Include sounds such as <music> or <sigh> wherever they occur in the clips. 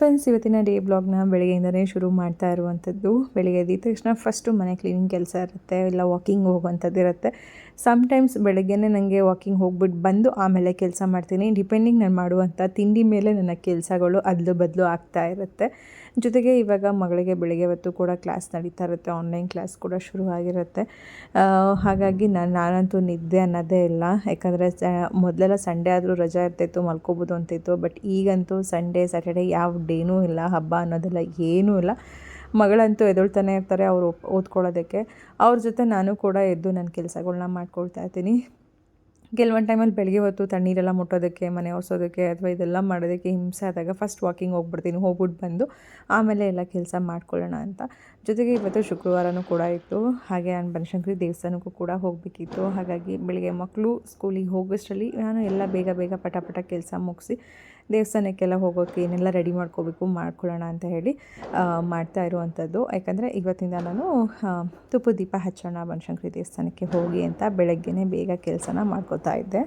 Friends, ಇವತ್ತಿನ day ಬ್ಲಾಗ್ನ ಬೆಳಗ್ಗೆಯಿಂದನೇ ಶುರು ಮಾಡ್ತಾ ಇರುವಂಥದ್ದು. ಬೆಳಗ್ಗೆ ಎದ್ದ ತಕ್ಷಣ ಫಸ್ಟು ಮನೆ ಕ್ಲೀನಿಂಗ್ ಕೆಲಸ ಇರುತ್ತೆ, ಇಲ್ಲ ವಾಕಿಂಗ್ ಹೋಗುವಂಥದ್ದು ಇರುತ್ತೆ. ಸಮ್ಟೈಮ್ಸ್ ಬೆಳಗ್ಗೆನೇ ನನಗೆ ವಾಕಿಂಗ್ ಹೋಗ್ಬಿಟ್ಟು ಬಂದು ಆಮೇಲೆ ಕೆಲಸ ಮಾಡ್ತೀನಿ. ಡಿಪೆಂಡಿಂಗ್ ನಾನು ಮಾಡುವಂಥ ತಿಂಡಿ ಮೇಲೆ ನನ್ನ ಕೆಲಸಗಳು ಅದಲು ಬದಲು ಆಗ್ತಾ ಇರುತ್ತೆ. ಜೊತೆಗೆ ಇವಾಗ ಮಗಳಿಗೆ ಬೆಳಿಗ್ಗೆ ಹೊತ್ತು ಕೂಡ ಕ್ಲಾಸ್ ನಡೀತಾ ಇರುತ್ತೆ ಆನ್ಲೈನ್ ಕ್ಲಾಸ್ ಕೂಡ ಶುರು ಆಗಿರುತ್ತೆ. ಹಾಗಾಗಿ ನಾನು ನಾನಂತೂ ನಿದ್ದೆ ಅನ್ನೋದೇ ಇಲ್ಲ. ಯಾಕಂದರೆ ಮೊದಲೆಲ್ಲ ಸಂಡೇ ಆದರೂ ರಜಾ ಇರ್ತಿತ್ತು, ಮಲ್ಕೋಬೋದು ಅಂತಿತ್ತು. ಬಟ್ ಈಗಂತೂ ಸಂಡೇ ಸ್ಯಾಟರ್ಡೇ ಯಾವ ಡೇನೂ ಇಲ್ಲ, ಹಬ್ಬ ಅನ್ನೋದೆಲ್ಲ ಏನೂ ಇಲ್ಲ. ಮಗಳಂತೂ ಎದುಳ್ತಾನೆ ಇರ್ತಾರೆ ಅವರು ಓದ್ಕೊಳ್ಳೋದಕ್ಕೆ. ಅವ್ರ ಜೊತೆ ನಾನು ಕೂಡ ಎದ್ದು ನನ್ನ ಕೆಲಸಗಳನ್ನ ಮಾಡ್ಕೊಳ್ತಾ ಇರ್ತೀನಿ ಕೆಲವೊಂದು ಟೈಮಲ್ಲಿ ಬೆಳಗ್ಗೆ ಹೊತ್ತು ತಣ್ಣೀರೆಲ್ಲ ಮುಟ್ಟೋದಕ್ಕೆ, ಮನೆ ಒರೆಸೋದಕ್ಕೆ ಅಥವಾ ಇದೆಲ್ಲ ಮಾಡೋದಕ್ಕೆ ಹಿಂಸೆ ಆದಾಗ ಫಸ್ಟ್ ವಾಕಿಂಗ್ ಹೋಗ್ಬಿಡ್ತೀನಿ ಹೋಗ್ಬಿಟ್ಟು ಬಂದು ಆಮೇಲೆ ಎಲ್ಲ ಕೆಲಸ ಮಾಡ್ಕೊಳ್ಳೋಣ ಅಂತ. ಜೊತೆಗೆ ಇವತ್ತು ಶುಕ್ರವಾರನೂ ಕೂಡ ಇತ್ತು. ಹಾಗೆ ನಾನು ಬನಶಂಕರಿ ದೇವಸ್ಥಾನಕ್ಕೂ ಕೂಡ ಹೋಗಬೇಕಿತ್ತು. ಹಾಗಾಗಿ ಬೆಳಿಗ್ಗೆ ಮಕ್ಕಳು ಸ್ಕೂಲಿಗೆ ಹೋಗೋಷ್ಟರಲ್ಲಿ ನಾನು ಎಲ್ಲ ಬೇಗ ಬೇಗ ಪಟ ಪಟ ಕೆಲಸ ಮುಗಿಸಿ ದೇವಸ್ಥಾನಕ್ಕೆಲ್ಲ ಹೋಗೋಕ್ಕೆ ಏನೆಲ್ಲ ರೆಡಿ ಮಾಡ್ಕೋಬೇಕು ಮಾಡ್ಕೊಳ್ಳೋಣ ಅಂತ ಹೇಳಿ ಮಾಡ್ತಾ ಇರುವಂಥದ್ದು. ಯಾಕಂದರೆ ಇವತ್ತಿಂದ ನಾನು ತುಪ್ಪು ದೀಪ ಹಚ್ಚೋಣ, ಬನಶಂಕರಿ ದೇವಸ್ಥಾನಕ್ಕೆ ಹೋಗಿ ಅಂತ ಬೆಳಗ್ಗೆನೇ ಬೇಗ ಕೆಲಸನ ಮಾಡ್ಕೋತಾ ಇದ್ದೆ.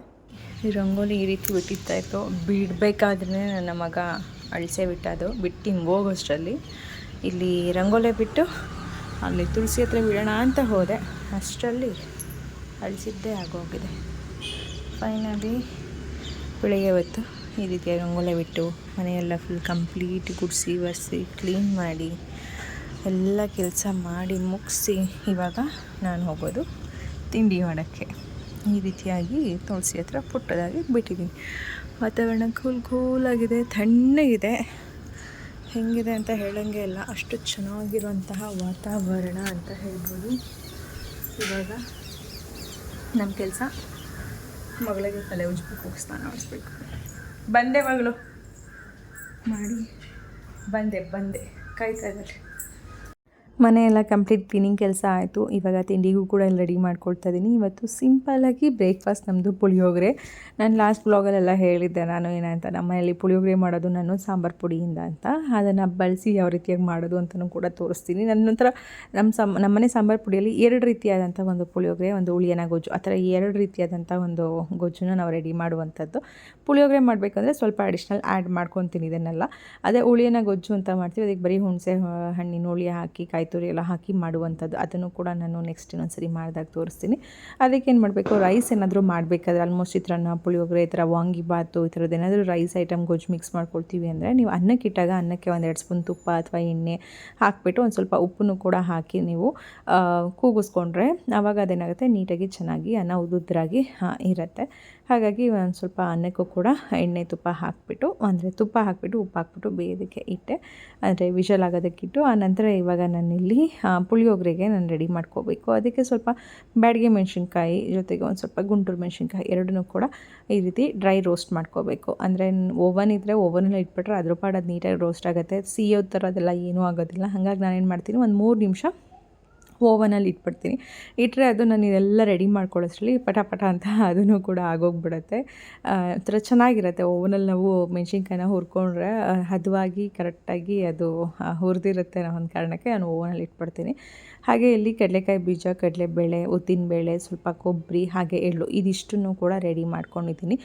ಈ ರಂಗೋಲಿ ಈ ರೀತಿ ಬಿಟ್ಟಿರ್ತಾ ಇತ್ತು. ಬಿಡಬೇಕಾದ್ರೆ ನನ್ನ ಮಗ ಅಳಿಸೇ ಬಿಟ್ಟದು ಬಿಟ್ಟು ಹಿಂಗೆ ಹೋಗೋಷ್ಟರಲ್ಲಿ ಇಲ್ಲಿ ರಂಗೋಲೆ ಬಿಟ್ಟು ಅಲ್ಲಿ ತುಳಸಿ ಹತ್ರ ಬಿಡೋಣ ಅಂತ ಹೋದೆ. ಅಷ್ಟರಲ್ಲಿ ಅಳಿಸಿದ್ದೇ ಆಗೋಗಿದೆ. ಫೈನಲಿ ಬೆಳಿಗ್ಗೆ ಹೊತ್ತು ಈ ರೀತಿಯ ರಂಗೋಲೆ ಬಿಟ್ಟು ಮನೆಯೆಲ್ಲ ಫುಲ್ ಕಂಪ್ಲೀಟ್ ಗುಡಿಸಿ, ಒರೆಸಿ ಕ್ಲೀನ್ ಮಾಡಿ ಎಲ್ಲ ಕೆಲಸ ಮಾಡಿ ಮುಗಿಸಿ ಇವಾಗ ನಾನು ಹೋಗೋದು ತಿಂಡಿ ಮಾಡೋಕ್ಕೆ. ಈ ರೀತಿಯಾಗಿ ತುಳಸಿ ಹತ್ರ ಪುಟ್ಟದಾಗಿ ಬಿಟ್ಟಿದ್ದೀನಿ ವಾತಾವರಣ ಕೂಲ್ ಕೂಲಾಗಿದೆ ತಣ್ಣಗಿದೆ. ಹೆಂಗಿದೆ ಅಂತ ಹೇಳೋಂಗೆ ಇಲ್ಲ. ಅಷ್ಟು ಚೆನ್ನಾಗಿರುವಂತಹ ವಾತಾವರಣ ಅಂತ ಹೇಳ್ಬೋದು. ಇವಾಗ ನಮ್ಮ ಕೆಲಸ ಮಗಳಿಗೆ ತಲೆ ಉಜ್ಬೇಕು ಸ್ನಾನ ಮಾಡಿಸ್ಬೇಕು ಬಂದೆ ಮಗಳು. ಮಾಡಿ. ಬಂದೆ ಬಂದೆ. ಕಾಯ್ತಾ ಇದ್ದಾರೆ ಮನೆಯೆಲ್ಲ ಕಂಪ್ಲೀಟ್ ಕ್ಲೀನಿಂಗ್ ಕೆಲಸ ಆಯಿತು. ಇವಾಗ ತಿಂಡಿಗೂ ಕೂಡ ಎಲ್ಲ ರೆಡಿ ಮಾಡ್ಕೊಳ್ತಾ ಇದ್ದೀನಿ ಇವತ್ತು ಸಿಂಪಲ್ಲಾಗಿ ಬ್ರೇಕ್ಫಾಸ್ಟ್ ನಮ್ಮದು ಪುಳಿಯೋಗರೆ. ನಾನು ಲಾಸ್ಟ್ ಬ್ಲಾಗಲ್ಲೆಲ್ಲ ಹೇಳಿದ್ದೆ ನಾನು ಏನಂತ, ನಮ್ಮ ಮನೆಯಲ್ಲಿ ಪುಳಿಯೋಗರೆ ಮಾಡೋದು ನಾನು ಸಾಂಬಾರು ಪುಡಿಯಿಂದ ಅಂತ. ಅದನ್ನು ಬಳಸಿ ಯಾವ ರೀತಿಯಾಗಿ ಮಾಡೋದು ಅಂತಲೂ ಕೂಡ ತೋರಿಸ್ತೀನಿ. ನನ್ನ ನಂತರ ನಮ್ಮ ಸಮ್ ನಮ್ಮನೆ ಸಾಂಬಾರು ಪುಡಿಯಲ್ಲಿ ಎರಡು ರೀತಿಯಾದಂಥ ಒಂದು ಪುಳಿಯೋಗರೆ, ಒಂದು ಉಳಿಯನ ಗೊಜ್ಜು, ಆ ಥರ ಎರಡು ರೀತಿಯಾದಂಥ ಒಂದು ಗೊಜ್ಜನ್ನು ನಾವು ರೆಡಿ ಮಾಡುವಂಥದ್ದು. ಪುಳಿಯೋಗರೆ ಮಾಡಬೇಕಂದ್ರೆ ಸ್ವಲ್ಪ ಅಡಿಷ್ನಲ್ ಆ್ಯಡ್ ಮಾಡ್ಕೊತೀನಿ ಇದನ್ನೆಲ್ಲ. ಅದೇ ಉಳಿಯನ ಗೊಜ್ಜು ಅಂತ ಮಾಡ್ತೀವಿ. ಅದಕ್ಕೆ ಬರೀ ಹುಣಸೆ, ಹಣ್ಣಿನ ಹುಳಿ ಹಾಕಿ ಕಾಯಿ ತುರಿ ಎಲ್ಲ ಹಾಕಿ ಮಾಡುವಂಥದ್ದು. ಅದನ್ನು ಕೂಡ ನಾನು ನೆಕ್ಸ್ಟ್ ಇನ್ನೊಂದು ಸರಿ ಮಾಡಿದಾಗ ತೋರಿಸ್ತೀನಿ. ಅದಕ್ಕೆ ಏನು ಮಾಡಬೇಕು ರೈಸ್ ಏನಾದರೂ ಮಾಡಬೇಕಾದ್ರೆ ಆಲ್ಮೋಸ್ಟ್ ಚಿತ್ರಾನ್ನ ಪುಳಿಯೋಗರೆ, ಈ ಥರ ವಾಂಗಿಬಾತು ಈ ಥರದ್ದು ಏನಾದರೂ ರೈಸ್ ಐಟಮ್ ಗೊಜ್ಜು ಮಿಕ್ಸ್ ಮಾಡ್ಕೊಳ್ತೀವಿ ಅಂದರೆ ನೀವು ಅನ್ನಕ್ಕೆ ಇಟ್ಟಾಗ ಅನ್ನಕ್ಕೆ ಒಂದೆರಡು ಸ್ಪೂನ್ ತುಪ್ಪ ಅಥವಾ ಎಣ್ಣೆ ಹಾಕಿಬಿಟ್ಟು ಒಂದು ಸ್ವಲ್ಪ ಉಪ್ಪನ್ನು ಕೂಡ ಹಾಕಿ ನೀವು ಕೂಗಿಸ್ಕೊಂಡ್ರೆ ಆವಾಗ ಅದೇನಾಗುತ್ತೆ? ನೀಟಾಗಿ ಚೆನ್ನಾಗಿ ಅನ್ನ ಉದುದ್ರಾಗಿ ಇರುತ್ತೆ. ಹಾಗಾಗಿ ಒಂದು ಸ್ವಲ್ಪ ಅನ್ನಕ್ಕೂ ಕೂಡ ಎಣ್ಣೆ ತುಪ್ಪ ಹಾಕಿಬಿಟ್ಟು, ಅಂದರೆ ತುಪ್ಪ ಹಾಕಿಬಿಟ್ಟು, ಉಪ್ಪು ಹಾಕ್ಬಿಟ್ಟು ಬೇಯೋದಕ್ಕೆ ಇಟ್ಟೆ. ಅಂದರೆ ವಿಷಲ್ ಆಗೋದಕ್ಕಿಟ್ಟು ಆ ನಂತರ ಇವಾಗ ನಾನಿಲ್ಲಿ ಪುಳಿಯೋಗರೆಗೆ ನಾನು ರೆಡಿ ಮಾಡ್ಕೋಬೇಕು. ಅದಕ್ಕೆ ಸ್ವಲ್ಪ ಬ್ಯಾಡಿಗೆ ಮೆಣಸಿನ್ಕಾಯಿ ಜೊತೆಗೆ ಒಂದು ಸ್ವಲ್ಪ ಗುಂಟೂರು ಮೆಣಸಿನ್ಕಾಯಿ ಎರಡನ್ನೂ ಕೂಡ ಈ ರೀತಿ ಡ್ರೈ ರೋಸ್ಟ್ ಮಾಡ್ಕೋಬೇಕು. ಅಂದರೆ ಓವನ್ ಇದ್ದರೆ ಓವನಲ್ಲಿ ಇಟ್ಬಿಟ್ರೆ ಅದ್ರ ಪಾಡು ಅದು ನೀಟಾಗಿ ರೋಸ್ಟ್ ಆಗುತ್ತೆ. ಸಿಯೋ ಅದೆಲ್ಲ ಏನೂ ಆಗೋದಿಲ್ಲ. ಹಾಗಾಗಿ ನಾನೇನು ಮಾಡ್ತೀನಿ, ಒಂದು ಮೂರು ನಿಮಿಷ ಓವನಲ್ಲಿ ಇಟ್ಬಿಡ್ತೀನಿ. ಇಟ್ಟರೆ ಅದು ನಾನು ಇದೆಲ್ಲ ರೆಡಿ ಮಾಡ್ಕೊಳ್ಳೋಷ್ಟರಲ್ಲಿ ಪಟ ಅಂತ <laughs> ಅದನ್ನು ಕೂಡ ಆಗೋಗ್ಬಿಡುತ್ತೆ. ಒಂಥರ ಚೆನ್ನಾಗಿರುತ್ತೆ ಓವನಲ್ಲಿ ನಾವು ಮೆಣಸಿನ್ಕಾಯಿನ ಹುರ್ಕೊಂಡ್ರೆ ಹದವಾಗಿ, ಕರೆಕ್ಟಾಗಿ ಅದು ಹುರಿದಿರುತ್ತೆ ಅನ್ನೋ ಒಂದು ಕಾರಣಕ್ಕೆ ನಾನು ಓವನಲ್ಲಿ ಇಟ್ಬಿಡ್ತೀನಿ. ಹಾಗೆ ಇಲ್ಲಿ ಕಡಲೆಕಾಯಿ ಬೀಜ, ಕಡಲೆಬೇಳೆ, ಉದ್ದಿನಬೇಳೆ, ಸ್ವಲ್ಪ ಕೊಬ್ಬರಿ, ಹಾಗೆ ಎಳ್ಳು ಇದಿಷ್ಟನ್ನು ಕೂಡ ರೆಡಿ ಮಾಡ್ಕೊಂಡಿದ್ದೀನಿ.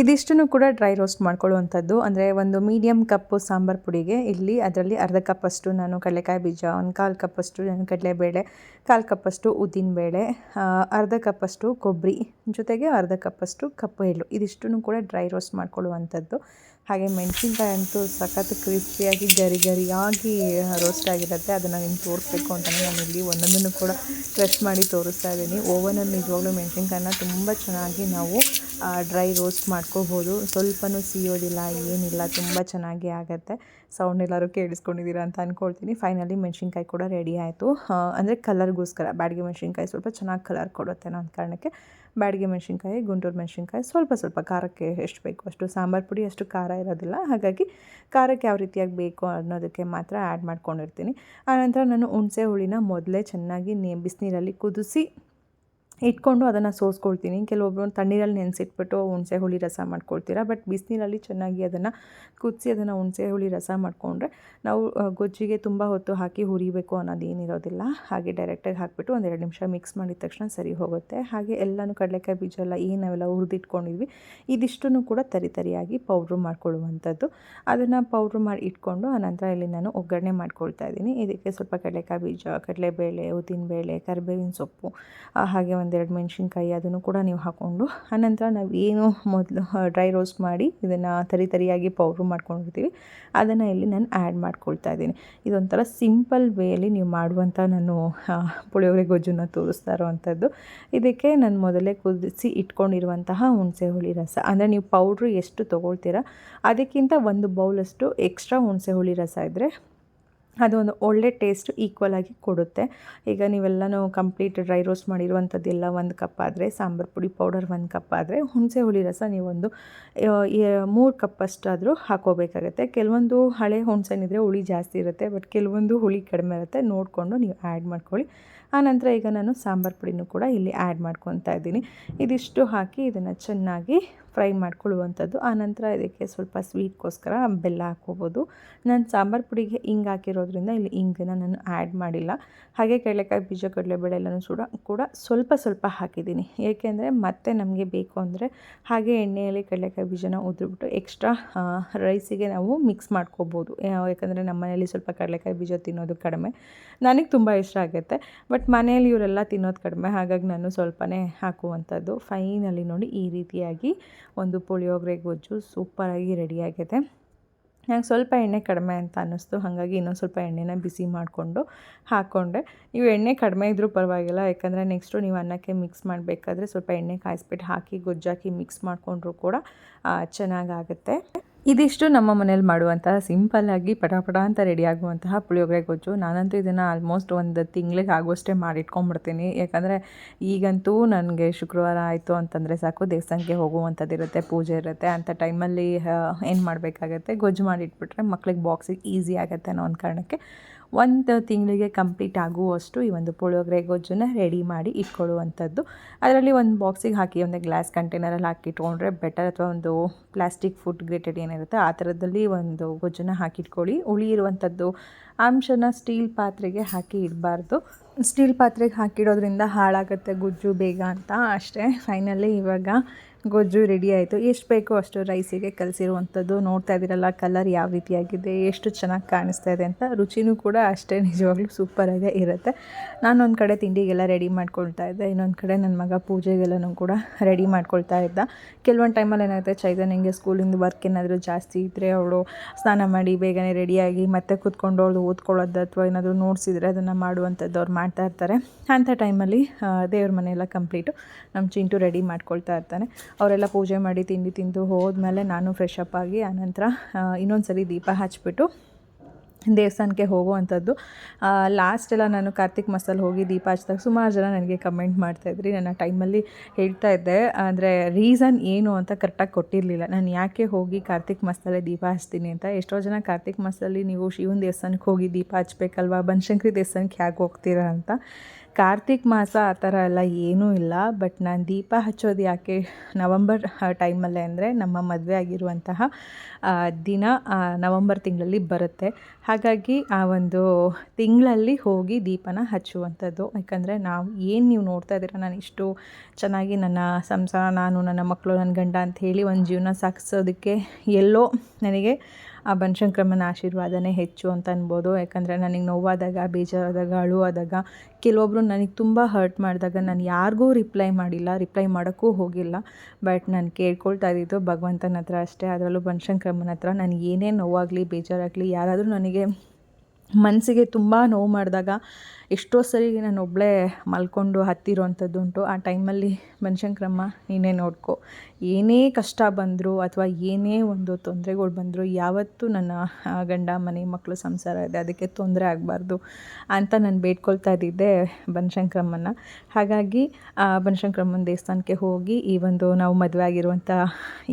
ಇದಿಷ್ಟನ್ನು ಕೂಡ ಡ್ರೈ ರೋಸ್ಟ್ ಮಾಡ್ಕೊಳ್ಳುವಂಥದ್ದು. ಅಂದರೆ ಒಂದು ಮೀಡಿಯಮ್ ಕಪ್ಪು ಸಾಂಬಾರು ಪುಡಿಗೆ ಇಲ್ಲಿ ಅದರಲ್ಲಿ ಅರ್ಧ ಕಪ್ಪಷ್ಟು ನಾನು ಕಡಲೆಕಾಯಿ ಬೀಜ, ಒಂದು ಕಾಲು ಕಪ್ಪಷ್ಟು ನಾನು ಕಡಲೆಬೇಳೆ, ಕಾಲು ಕಪ್ಪಷ್ಟು ಉದ್ದಿನಬೇಳೆ ಬೇಳೆ ಅರ್ಧ ಕಪ್ಪಷ್ಟು ಕೊಬ್ಬರಿ ಜೊತೆಗೆ ಅರ್ಧ ಕಪ್ಪಷ್ಟು ಕಪ್ಪು ಎಳ್ಳು. ಇದಿಷ್ಟನ್ನು ಕೂಡ ಡ್ರೈ ರೋಸ್ಟ್ ಮಾಡ್ಕೊಳ್ಳುವಂಥದ್ದು. ಹಾಗೆ ಮೆಣಸಿನ್ಕಾಯಿ ಅಂತೂ ಸಖತ್ ಕ್ರಿಸ್ಪಿಯಾಗಿ, ಗರಿ ಗರಿಯಾಗಿ ರೋಸ್ಟ್ ಆಗಿರುತ್ತೆ. ಅದನ್ನು ನಿಮ್ಗೆ ತೋರಿಸ್ಬೇಕು ಅಂತಲೇ ನಾನು ಇಲ್ಲಿ ಒಂದೊಂದನ್ನು ಕೂಡ ಟ್ರೆಸ್ ಮಾಡಿ ತೋರಿಸ್ತಾ ಇದ್ದೀನಿ. ಓವನಲ್ಲಿ ನಿಜವಾಗ್ಲೂ ಮೆಣಸಿನ್ಕಾಯನ್ನ ತುಂಬ ಚೆನ್ನಾಗಿ ನಾವು ಡ್ರೈ ರೋಸ್ಟ್ ಮಾಡ್ಕೋಬೋದು. ಸ್ವಲ್ಪನೂ ಸಿಯೋದಿಲ್ಲ, ಏನಿಲ್ಲ, ತುಂಬ ಚೆನ್ನಾಗಿ ಆಗುತ್ತೆ. ಸೌಂಡ್ ಎಲ್ಲರೂ ಕೇಳಿಸ್ಕೊಂಡಿದ್ದೀರಾ ಅಂತ ಅಂದ್ಕೊಳ್ತೀನಿ ಫೈನಲಿ ಮೆಣಸಿನ್ಕಾಯಿ ಕೂಡ ರೆಡಿ ಆಯಿತು. ಅಂದರೆ ಕಲರ್ಗೋಸ್ಕರ ಬ್ಯಾಡಿಗೆ ಮೆಣಸಿನ್ಕಾಯಿ ಸ್ವಲ್ಪ ಚೆನ್ನಾಗಿ ಕಲರ್ ಕೊಡುತ್ತೆ ಅನ್ನೋ ಕಾರಣಕ್ಕೆ ಬ್ಯಾಡಿಗೆ ಮೆಣಸಿನ್ಕಾಯಿ, ಗುಂಟೂರು ಮೆಣಸಿನ್ಕಾಯಿ ಸ್ವಲ್ಪ ಸ್ವಲ್ಪ ಖಾರಕ್ಕೆ ಎಷ್ಟು ಬೇಕು ಅಷ್ಟು. ಸಾಂಬಾರು ಪುಡಿ ಅಷ್ಟು ಖಾರ ಇರೋದಿಲ್ಲ. ಹಾಗಾಗಿ ಖಾರಕ್ಕೆ ಯಾವ ರೀತಿಯಾಗಿ ಬೇಕು ಅನ್ನೋದಕ್ಕೆ ಮಾತ್ರ ಆ್ಯಡ್ ಮಾಡ್ಕೊಂಡಿರ್ತೀನಿ. ಆನಂತರ ನಾನು ಹುಣಸೆ ಹುಳಿನ ಮೊದಲೇ ಚೆನ್ನಾಗಿ ನೇ ಬಿಸಿನೀರಲ್ಲಿ ಕುದಿಸಿ ಇಟ್ಕೊಂಡು ಅದನ್ನು ಸೋಸ್ಕೊಳ್ತೀನಿ. ಕೆಲವೊಬ್ಬರು ತಣ್ಣೀರಲ್ಲಿ ನೆನೆಸಿಟ್ಬಿಟ್ಟು ಹುಣಸೆ ಹುಳಿ ರಸ ಮಾಡ್ಕೊಳ್ತೀರಾ, ಬಟ್ ಬಿಸಿನೀರಲ್ಲಿ ಚೆನ್ನಾಗಿ ಅದನ್ನು ಕುದಿಸಿ ಅದನ್ನು ಹುಣಸೆ ಹುಳಿ ರಸ ಮಾಡಿಕೊಂಡ್ರೆ ನಾವು ಗೊಜ್ಜಿಗೆ ತುಂಬ ಹೊತ್ತು ಹಾಕಿ ಹುರಿಬೇಕು ಅನ್ನೋದೇನಿರೋದಿಲ್ಲ. ಹಾಗೆ ಡೈರೆಕ್ಟಾಗಿ ಹಾಕಿಬಿಟ್ಟು ಒಂದೆರಡು ನಿಮಿಷ ಮಿಕ್ಸ್ ಮಾಡಿದ ತಕ್ಷಣ ಸರಿ ಹೋಗುತ್ತೆ. ಹಾಗೆ ಎಲ್ಲನೂ ಕಡಲೆಕಾಯಿ ಬೀಜ ಎಲ್ಲ ಏನು ನಾವೆಲ್ಲ ಹುರಿದಿಟ್ಕೊಂಡಿದ್ವಿ ಇದಿಷ್ಟು ಕೂಡ ತರಿ ತರಿಯಾಗಿ ಪೌಡ್ರು ಮಾಡ್ಕೊಳ್ಳುವಂಥದ್ದು. ಅದನ್ನು ಪೌಡ್ರು ಮಾಡಿ ಇಟ್ಕೊಂಡು ಆನಂತರ ಇಲ್ಲಿ ನಾನು ಒಗ್ಗರಣೆ ಮಾಡ್ಕೊಳ್ತಾ ಇದ್ದೀನಿ. ಇದಕ್ಕೆ ಸ್ವಲ್ಪ ಕಡಲೆಕಾಯಿ ಬೀಜ, ಕಡಲೆಬೇಳೆ, ಉದ್ದಿನಬೇಳೆ, ಕರಿಬೇವಿನ ಸೊಪ್ಪು ಹಾಗೆ ಹಾಗೆ ಒಂದೆರಡು ಮೆಣಸಿನ್ಕಾಯಿ ಅದನ್ನು ಕೂಡ ನೀವು ಹಾಕ್ಕೊಂಡು, ಆನಂತರ ನಾವು ಏನು ಮೊದಲು ಡ್ರೈ ರೋಸ್ಟ್ ಮಾಡಿ ಇದನ್ನು ತರಿ ತರಿಯಾಗಿ ಪೌಡ್ರು ಮಾಡ್ಕೊಂಡಿರ್ತೀವಿ. ಅದನ್ನು ಇಲ್ಲಿ ನಾನು ಆ್ಯಡ್ ಮಾಡ್ಕೊಳ್ತಾ ಇದ್ದೀನಿ. ಇದೊಂಥರ ಸಿಂಪಲ್ ವೇಯಲ್ಲಿ ನೀವು ಮಾಡುವಂಥ ನಾನು ಪುಳಿಯೋಗರೆ ಗೊಜ್ಜನ್ನು ತೋರಿಸ್ತಾ ಇರೋವಂಥದ್ದು. ಇದಕ್ಕೆ ನಾನು ಮೊದಲೇ ಕುದಿಸಿ ಇಟ್ಕೊಂಡಿರುವಂತಹ ಹುಣಸೆ ಹುಳಿ ರಸ. ಅಂದರೆ ನೀವು ಪೌಡ್ರು ಎಷ್ಟು ತೊಗೊಳ್ತೀರಾ, ಅದಕ್ಕಿಂತ ಒಂದು ಬೌಲಷ್ಟು ಎಕ್ಸ್ಟ್ರಾ ಹುಣಸೆ ಹುಳಿ ರಸ ಇದ್ದರೆ ಅದು ಒಂದು ಒಳ್ಳೆ ಟೇಸ್ಟ್ ಈಕ್ವಲ್ ಆಗಿ ಕೊಡುತ್ತೆ. ಈಗ ನೀವೆಲ್ಲನೂ ಕಂಪ್ಲೀಟ್ ಡ್ರೈ ರೋಸ್ಟ್ ಮಾಡಿರುವಂಥದ್ದೆಲ್ಲ ಒಂದು ಕಪ್ ಆದರೆ, ಸಾಂಬಾರು ಪುಡಿ ಪೌಡರ್ ಒಂದು ಕಪ್ ಆದರೆ, ಹುಣಸೆ ಹುಳಿ ರಸ ನೀವೊಂದು ಮೂರು ಕಪ್ಪಷ್ಟಾದರೂ ಹಾಕೋಬೇಕಾಗತ್ತೆ ಕೆಲವೊಂದು ಹಳೆ ಹುಣಸೆನಿದ್ರೆ ಹುಳಿ ಜಾಸ್ತಿ ಇರುತ್ತೆ, ಬಟ್ ಕೆಲವೊಂದು ಹುಳಿ ಕಡಿಮೆ ಇರುತ್ತೆ. ನೋಡಿಕೊಂಡು ನೀವು ಆ್ಯಡ್ ಮಾಡ್ಕೊಳ್ಳಿ. ಆನಂತರ ಈಗ ನಾನು ಸಾಂಬಾರು ಪುಡಿನೂ ಕೂಡ ಇಲ್ಲಿ ಆ್ಯಡ್ ಮಾಡ್ಕೊತಾ ಇದ್ದೀನಿ. ಇದಿಷ್ಟು ಹಾಕಿ ಇದನ್ನು ಚೆನ್ನಾಗಿ ಫ್ರೈ ಮಾಡ್ಕೊಳ್ಳುವಂಥದ್ದು. ಆನಂತರ ಇದಕ್ಕೆ ಸ್ವಲ್ಪ ಸ್ವೀಟ್ಗೋಸ್ಕರ ಬೆಲ್ಲ ಹಾಕ್ಕೋಬೋದು. ನಾನು ಸಾಂಬಾರು ಪುಡಿಗೆ ಹಿಂಗೆ ಹಾಕಿರೋದ್ರಿಂದ ಇಲ್ಲಿ ಹಿಂಗನ್ನು ನಾನು ಆ್ಯಡ್ ಮಾಡಿಲ್ಲ. ಹಾಗೆ ಕಡಲೆಕಾಯಿ, ಬೀಜ, ಕಡಲೆಬೇಳೆ ಎಲ್ಲನೂ ಕೂಡ ಕೂಡ ಸ್ವಲ್ಪ ಸ್ವಲ್ಪ ಹಾಕಿದ್ದೀನಿ. ಏಕೆಂದರೆ ಮತ್ತೆ ನಮಗೆ ಬೇಕು ಅಂದರೆ ಹಾಗೆ ಎಣ್ಣೆಯಲ್ಲಿ ಕಡಲೆಕಾಯಿ, ಬೀಜನ ಉದ್ರಿಬಿಟ್ಟು ಎಕ್ಸ್ಟ್ರಾ ರೈಸಿಗೆ ನಾವು ಮಿಕ್ಸ್ ಮಾಡ್ಕೋಬೋದು. ಯಾಕಂದರೆ ನಮ್ಮ ಮನೆಯಲ್ಲಿ ಸ್ವಲ್ಪ ಕಡಲೆಕಾಯಿ, ಬೀಜ ತಿನ್ನೋದು ಕಡಿಮೆ. ನನಗೆ ತುಂಬ ಇಷ್ಟ ಆಗುತ್ತೆ. ಬಟ್ ಮನೆಯಲ್ಲಿ ಇವರೆಲ್ಲ ತಿನ್ನೋದು ಕಡಿಮೆ. ಹಾಗಾಗಿ ನಾನು ಸ್ವಲ್ಪನೇ ಹಾಕುವಂಥದ್ದು. ಫೈನಲ್ಲಿ ನೋಡಿ ಈ ರೀತಿಯಾಗಿ ಒಂದು ಪುಳಿಯೋಗರೆ ಗೊಜ್ಜು ಸೂಪರಾಗಿ ರೆಡಿಯಾಗಿದೆ. ನಂಗೆ ಸ್ವಲ್ಪ ಎಣ್ಣೆ ಕಡಿಮೆ ಅಂತ ಅನ್ನಿಸ್ತು. ಹಾಗಾಗಿ ಇನ್ನೊಂದು ಸ್ವಲ್ಪ ಎಣ್ಣೆನ ಬಿಸಿ ಮಾಡಿಕೊಂಡು ಹಾಕ್ಕೊಂಡೆ ನೀವು ಎಣ್ಣೆ ಕಡಿಮೆ ಇದ್ದರೂ ಪರವಾಗಿಲ್ಲ, ಯಾಕಂದರೆ ನೆಕ್ಸ್ಟು ನೀವು ಅನ್ನಕ್ಕೆ ಮಿಕ್ಸ್ ಮಾಡಬೇಕಾದ್ರೆ ಸ್ವಲ್ಪ ಎಣ್ಣೆ ಕಾಯಿಸ್ಬಿಟ್ಟು ಹಾಕಿ ಗೊಜ್ಜಾಕಿ ಮಿಕ್ಸ್ ಮಾಡಿಕೊಂಡ್ರೂ ಕೂಡ ಚೆನ್ನಾಗಾಗುತ್ತೆ. ಇದಿಷ್ಟು ನಮ್ಮ ಮನೇಲಿ ಮಾಡುವಂತಹ ಸಿಂಪಲ್ಲಾಗಿ ಪಟಾಪಟ ಅಂತ ರೆಡಿ ಆಗುವಂತಹ ಪುಳಿಯೋಗರೆ ಗೊಜ್ಜು. ನಾನಂತೂ ಇದನ್ನು ಆಲ್ಮೋಸ್ಟ್ ಒಂದು ತಿಂಗಳಿಗೆ ಆಗುವಷ್ಟೇ ಮಾಡಿಟ್ಕೊಂಡ್ಬಿಡ್ತೀನಿ ಯಾಕಂದರೆ ಈಗಂತೂ ನನಗೆ ಶುಕ್ರವಾರ ಆಯಿತು ಅಂತಂದರೆ ಸಾಕು, ದೇವಸ್ಥಾನಕ್ಕೆ ಹೋಗುವಂಥದ್ದು ಇರುತ್ತೆ, ಪೂಜೆ ಇರುತ್ತೆ. ಅಂಥ ಟೈಮಲ್ಲಿ ಏನು ಮಾಡಬೇಕಾಗತ್ತೆ? ಗೊಜ್ಜು ಮಾಡಿಟ್ಬಿಟ್ರೆ ಮಕ್ಳಿಗೆ ಬಾಕ್ಸಿಗೆ ಈಸಿ ಆಗುತ್ತೆ ಅನ್ನೋ ಒಂದು ಕಾರಣಕ್ಕೆ ಒಂದು ತಿಂಗಳಿಗೆ ಕಂಪ್ಲೀಟ್ ಆಗುವಷ್ಟು ಈ ಒಂದು ಪುಳಿಯೋಗರೆ ಗೊಜ್ಜನ್ನು ರೆಡಿ ಮಾಡಿ ಇಟ್ಕೊಳ್ಳುವಂಥದ್ದು. ಅದರಲ್ಲಿ ಒಂದು ಬಾಕ್ಸಿಗೆ ಹಾಕಿ, ಒಂದು ಗ್ಲಾಸ್ ಕಂಟೈನರಲ್ಲಿ ಹಾಕಿ ಇಟ್ಕೊಂಡ್ರೆ ಬೆಟರ್ ಅಥವಾ ಒಂದು ಪ್ಲಾಸ್ಟಿಕ್ ಫುಡ್ ಗ್ರೇಟೆಡ್ ಏನಿರುತ್ತೆ, ಆ ಥರದಲ್ಲಿ ಒಂದು ಗೊಜ್ಜನ್ನು ಹಾಕಿಟ್ಕೊಳ್ಳಿ ಉಳಿ ಇರುವಂಥದ್ದು ಅಂಶನ ಸ್ಟೀಲ್ ಪಾತ್ರೆಗೆ ಹಾಕಿ ಇಡಬಾರ್ದು. ಸ್ಟೀಲ್ ಪಾತ್ರೆಗೆ ಹಾಕಿಡೋದ್ರಿಂದ ಹಾಳಾಗುತ್ತೆ ಗೊಜ್ಜು, ಬೇಗ ಅಂತ. ಅಷ್ಟೇ, ಫೈನಲಿ ಇವಾಗ ಗೊಜ್ಜು ರೆಡಿ ಆಯಿತು. ಎಷ್ಟು ಬೇಕೋ ಅಷ್ಟು ರೈಸಿಗೆ ಕಲಸಿರುವಂಥದ್ದು ನೋಡ್ತಾ ಇದ್ದೀರಲ್ಲ ಕಲರ್ ಯಾವ ರೀತಿಯಾಗಿದೆ, ಎಷ್ಟು ಚೆನ್ನಾಗಿ ಕಾಣಿಸ್ತಾ ಇದೆ ಅಂತ. ರುಚಿನೂ ಕೂಡ ಅಷ್ಟೇ ನಿಜವಾಗ್ಲೂ ಸೂಪರಾಗೇ ಇರುತ್ತೆ. ನಾನು ಒಂದು ಕಡೆ ತಿಂಡಿಗೆಲ್ಲ ರೆಡಿ ಮಾಡ್ಕೊಳ್ತಾ ಇದ್ದೆ. ಇನ್ನೊಂದು ಕಡೆ ನನ್ನ ಮಗ ಪೂಜೆಗೆಲ್ಲನೂ ಕೂಡ ರೆಡಿ ಮಾಡ್ಕೊಳ್ತಾ ಇದ್ದ. ಕೆಲವೊಂದು ಟೈಮಲ್ಲಿ ಏನಾಗುತ್ತೆ ಚೈತನ್ಯಂಗೆ ಸ್ಕೂಲಿಂದ ವರ್ಕ್ ಏನಾದರೂ ಜಾಸ್ತಿ ಇದ್ದರೆ ಅವಳು ಸ್ನಾನ ಮಾಡಿ ಬೇಗನೆ ರೆಡಿಯಾಗಿ ಮತ್ತೆ ಕೂತ್ಕೊಂಡು ಅವಳು ಓದ್ಕೊಳ್ಳೋದು ಅಥವಾ ಏನಾದರೂ ನೋಡ್ಸಿದ್ರೆ ಅದನ್ನು ಮಾಡುವಂಥದ್ದು ಅವ್ರು ಮಾಡ್ತಾ ಇರ್ತಾರೆ. ಅಂಥ ಟೈಮಲ್ಲಿ ದೇವ್ರ ಮನೆಯೆಲ್ಲ ಕಂಪ್ಲೀಟು ನಮ್ಮ ಚಿಂಟು ರೆಡಿ ಮಾಡ್ಕೊಳ್ತಾ ಇರ್ತಾನೆ. ಅವರೆಲ್ಲ ಪೂಜೆ ಮಾಡಿ ತಿಂಡಿ ತಿಂದು ಹೋದ್ಮೇಲೆ ನಾನು ಫ್ರೆಶ್ ಅಪ್ ಆಗಿ ಆನಂತರ ಇನ್ನೊಂದು ಸರಿ ದೀಪ ಹಚ್ಬಿಟ್ಟು ದೇವಸ್ಥಾನಕ್ಕೆ ಹೋಗುವಂಥದ್ದು. ಲಾಸ್ಟ್ ಎಲ್ಲ ನಾನು ಕಾರ್ತಿಕ್ ಮಸಲ್ಲಿ ಹೋಗಿ ದೀಪ ಹಚ್ಚಿದಾಗ ಸುಮಾರು ಜನ ನನಗೆ ಕಮೆಂಟ್ ಮಾಡ್ತಾಯಿದ್ರಿ. ನನ್ನ ಟೈಮಲ್ಲಿ ಹೇಳ್ತಾ ಇದ್ದೆ. ಅಂದರೆ ರೀಸನ್ ಏನು ಅಂತ ಕರೆಕ್ಟಾಗಿ ಕೊಟ್ಟಿರಲಿಲ್ಲ. ನಾನು ಯಾಕೆ ಹೋಗಿ ಕಾರ್ತಿಕ್ ಮಾಸದಲ್ಲೇ ದೀಪ ಹಚ್ತೀನಿ ಅಂತ? ಎಷ್ಟೋ ಜನ ಕಾರ್ತಿಕ್ ಮಾಸದಲ್ಲಿ ನೀವು ಶಿವನ ದೇವಸ್ಥಾನಕ್ಕೆ ಹೋಗಿ ದೀಪ ಹಚ್ಬೇಕಲ್ವಾ? ಬನಶಂಕರಿ ದೇವಸ್ಥಾನಕ್ಕೆ ಯಾಕೆ ಹೋಗ್ತೀರಾ ಅಂತ. ಕಾರ್ತಿಕ್ ಮಾಸ ಆ ಥರ ಎಲ್ಲ ಏನೂ ಇಲ್ಲ, ಬಟ್ ನಾನು ದೀಪ ಹಚ್ಚೋದು ಯಾಕೆ ನವಂಬರ್ ಟೈಮಲ್ಲೇ ಅಂದರೆ ನಮ್ಮ ಮದುವೆ ಆಗಿರುವಂತಹ ದಿನ ನವಂಬರ್ ತಿಂಗಳಲ್ಲಿ ಬರುತ್ತೆ. ಹಾಗಾಗಿ ಆ ಒಂದು ತಿಂಗಳಲ್ಲಿ ಹೋಗಿ ದೀಪನ ಹಚ್ಚುವಂಥದ್ದು. ಯಾಕಂದರೆ ನಾವು ಏನು ನೀವು ನೋಡ್ತಾ ಇದ್ದೀರ, ನಾನು ಇಷ್ಟು ಚೆನ್ನಾಗಿ ನನ್ನ ಸಂಸಾರ, ನಾನು ನನ್ನ ಮಕ್ಕಳು ನನ್ನ ಗಂಡ ಅಂತ ಹೇಳಿ ಒಂದು ಜೀವನ ಸಾಗಿಸೋದಕ್ಕೆ ಎಲ್ಲೋ ನನಗೆ ಆ ಬನಶಂಕರಮ್ಮನ ಆಶೀರ್ವಾದನೇ ಹೆಚ್ಚು ಅಂತ ಅನ್ಬೋದು. ಯಾಕಂದರೆ ನನಗೆ ನೋವಾದಾಗ, ಬೇಜಾರಾದಾಗ, ಅಳುವಾದಾಗ ಕೆಲವೊಬ್ಬರು ನನಗೆ ತುಂಬ ಹರ್ಟ್ ಮಾಡಿದಾಗ ನಾನು ಯಾರಿಗೂ ರಿಪ್ಲೈ ಮಾಡಿಲ್ಲ ರಿಪ್ಲೈ ಮಾಡೋಕ್ಕೂ ಹೋಗಿಲ್ಲ. ಬಟ್ ನಾನು ಕೇಳ್ಕೊಳ್ತಾ ಇದ್ದಿದ್ದು ಭಗವಂತನ ಹತ್ರ ಅಷ್ಟೇ. ಅದರಲ್ಲೂ ಬನಶಂಕರಮ್ಮನ ಹತ್ರ ನಾನು ಏನೇ ನೋವಾಗಲಿ, ಬೇಜಾರಾಗಲಿ, ಯಾರಾದರೂ ನನಗೆ ಮನಸ್ಸಿಗೆ ತುಂಬ ನೋವು ಮಾಡಿದಾಗ ಎಷ್ಟೋ ಸರಿ ನಾನು ಒಬ್ಬಳೇ ಮಲ್ಕೊಂಡು ಹತ್ತಿರೋವಂಥದ್ದು ಉಂಟು. ಆ ಟೈಮಲ್ಲಿ ಬನಶಂಕರಮ್ಮ ನೀನೇ ನೋಡ್ಕೊ. ಏನೇ ಕಷ್ಟ ಬಂದರೂ ಅಥವಾ ಏನೇ ಒಂದು ತೊಂದರೆಗಳು ಬಂದರೂ ಯಾವತ್ತೂ ನನ್ನ ಗಂಡ, ಮನೆ ಮಕ್ಕಳು ಸಂಸಾರ ಇದೆ, ಅದಕ್ಕೆ ತೊಂದರೆ ಆಗಬಾರ್ದು ಅಂತ ನಾನು ಬೇಡ್ಕೊಳ್ತಾ ಇದ್ದಿದ್ದೆ ಬನಶಂಕರಮ್ಮನ ಹಾಗಾಗಿ ಬನಶಂಕರಮ್ಮನ ದೇವಸ್ಥಾನಕ್ಕೆ ಹೋಗಿ ಈ ಒಂದು ನಾವು ಮದುವೆ ಆಗಿರುವಂಥ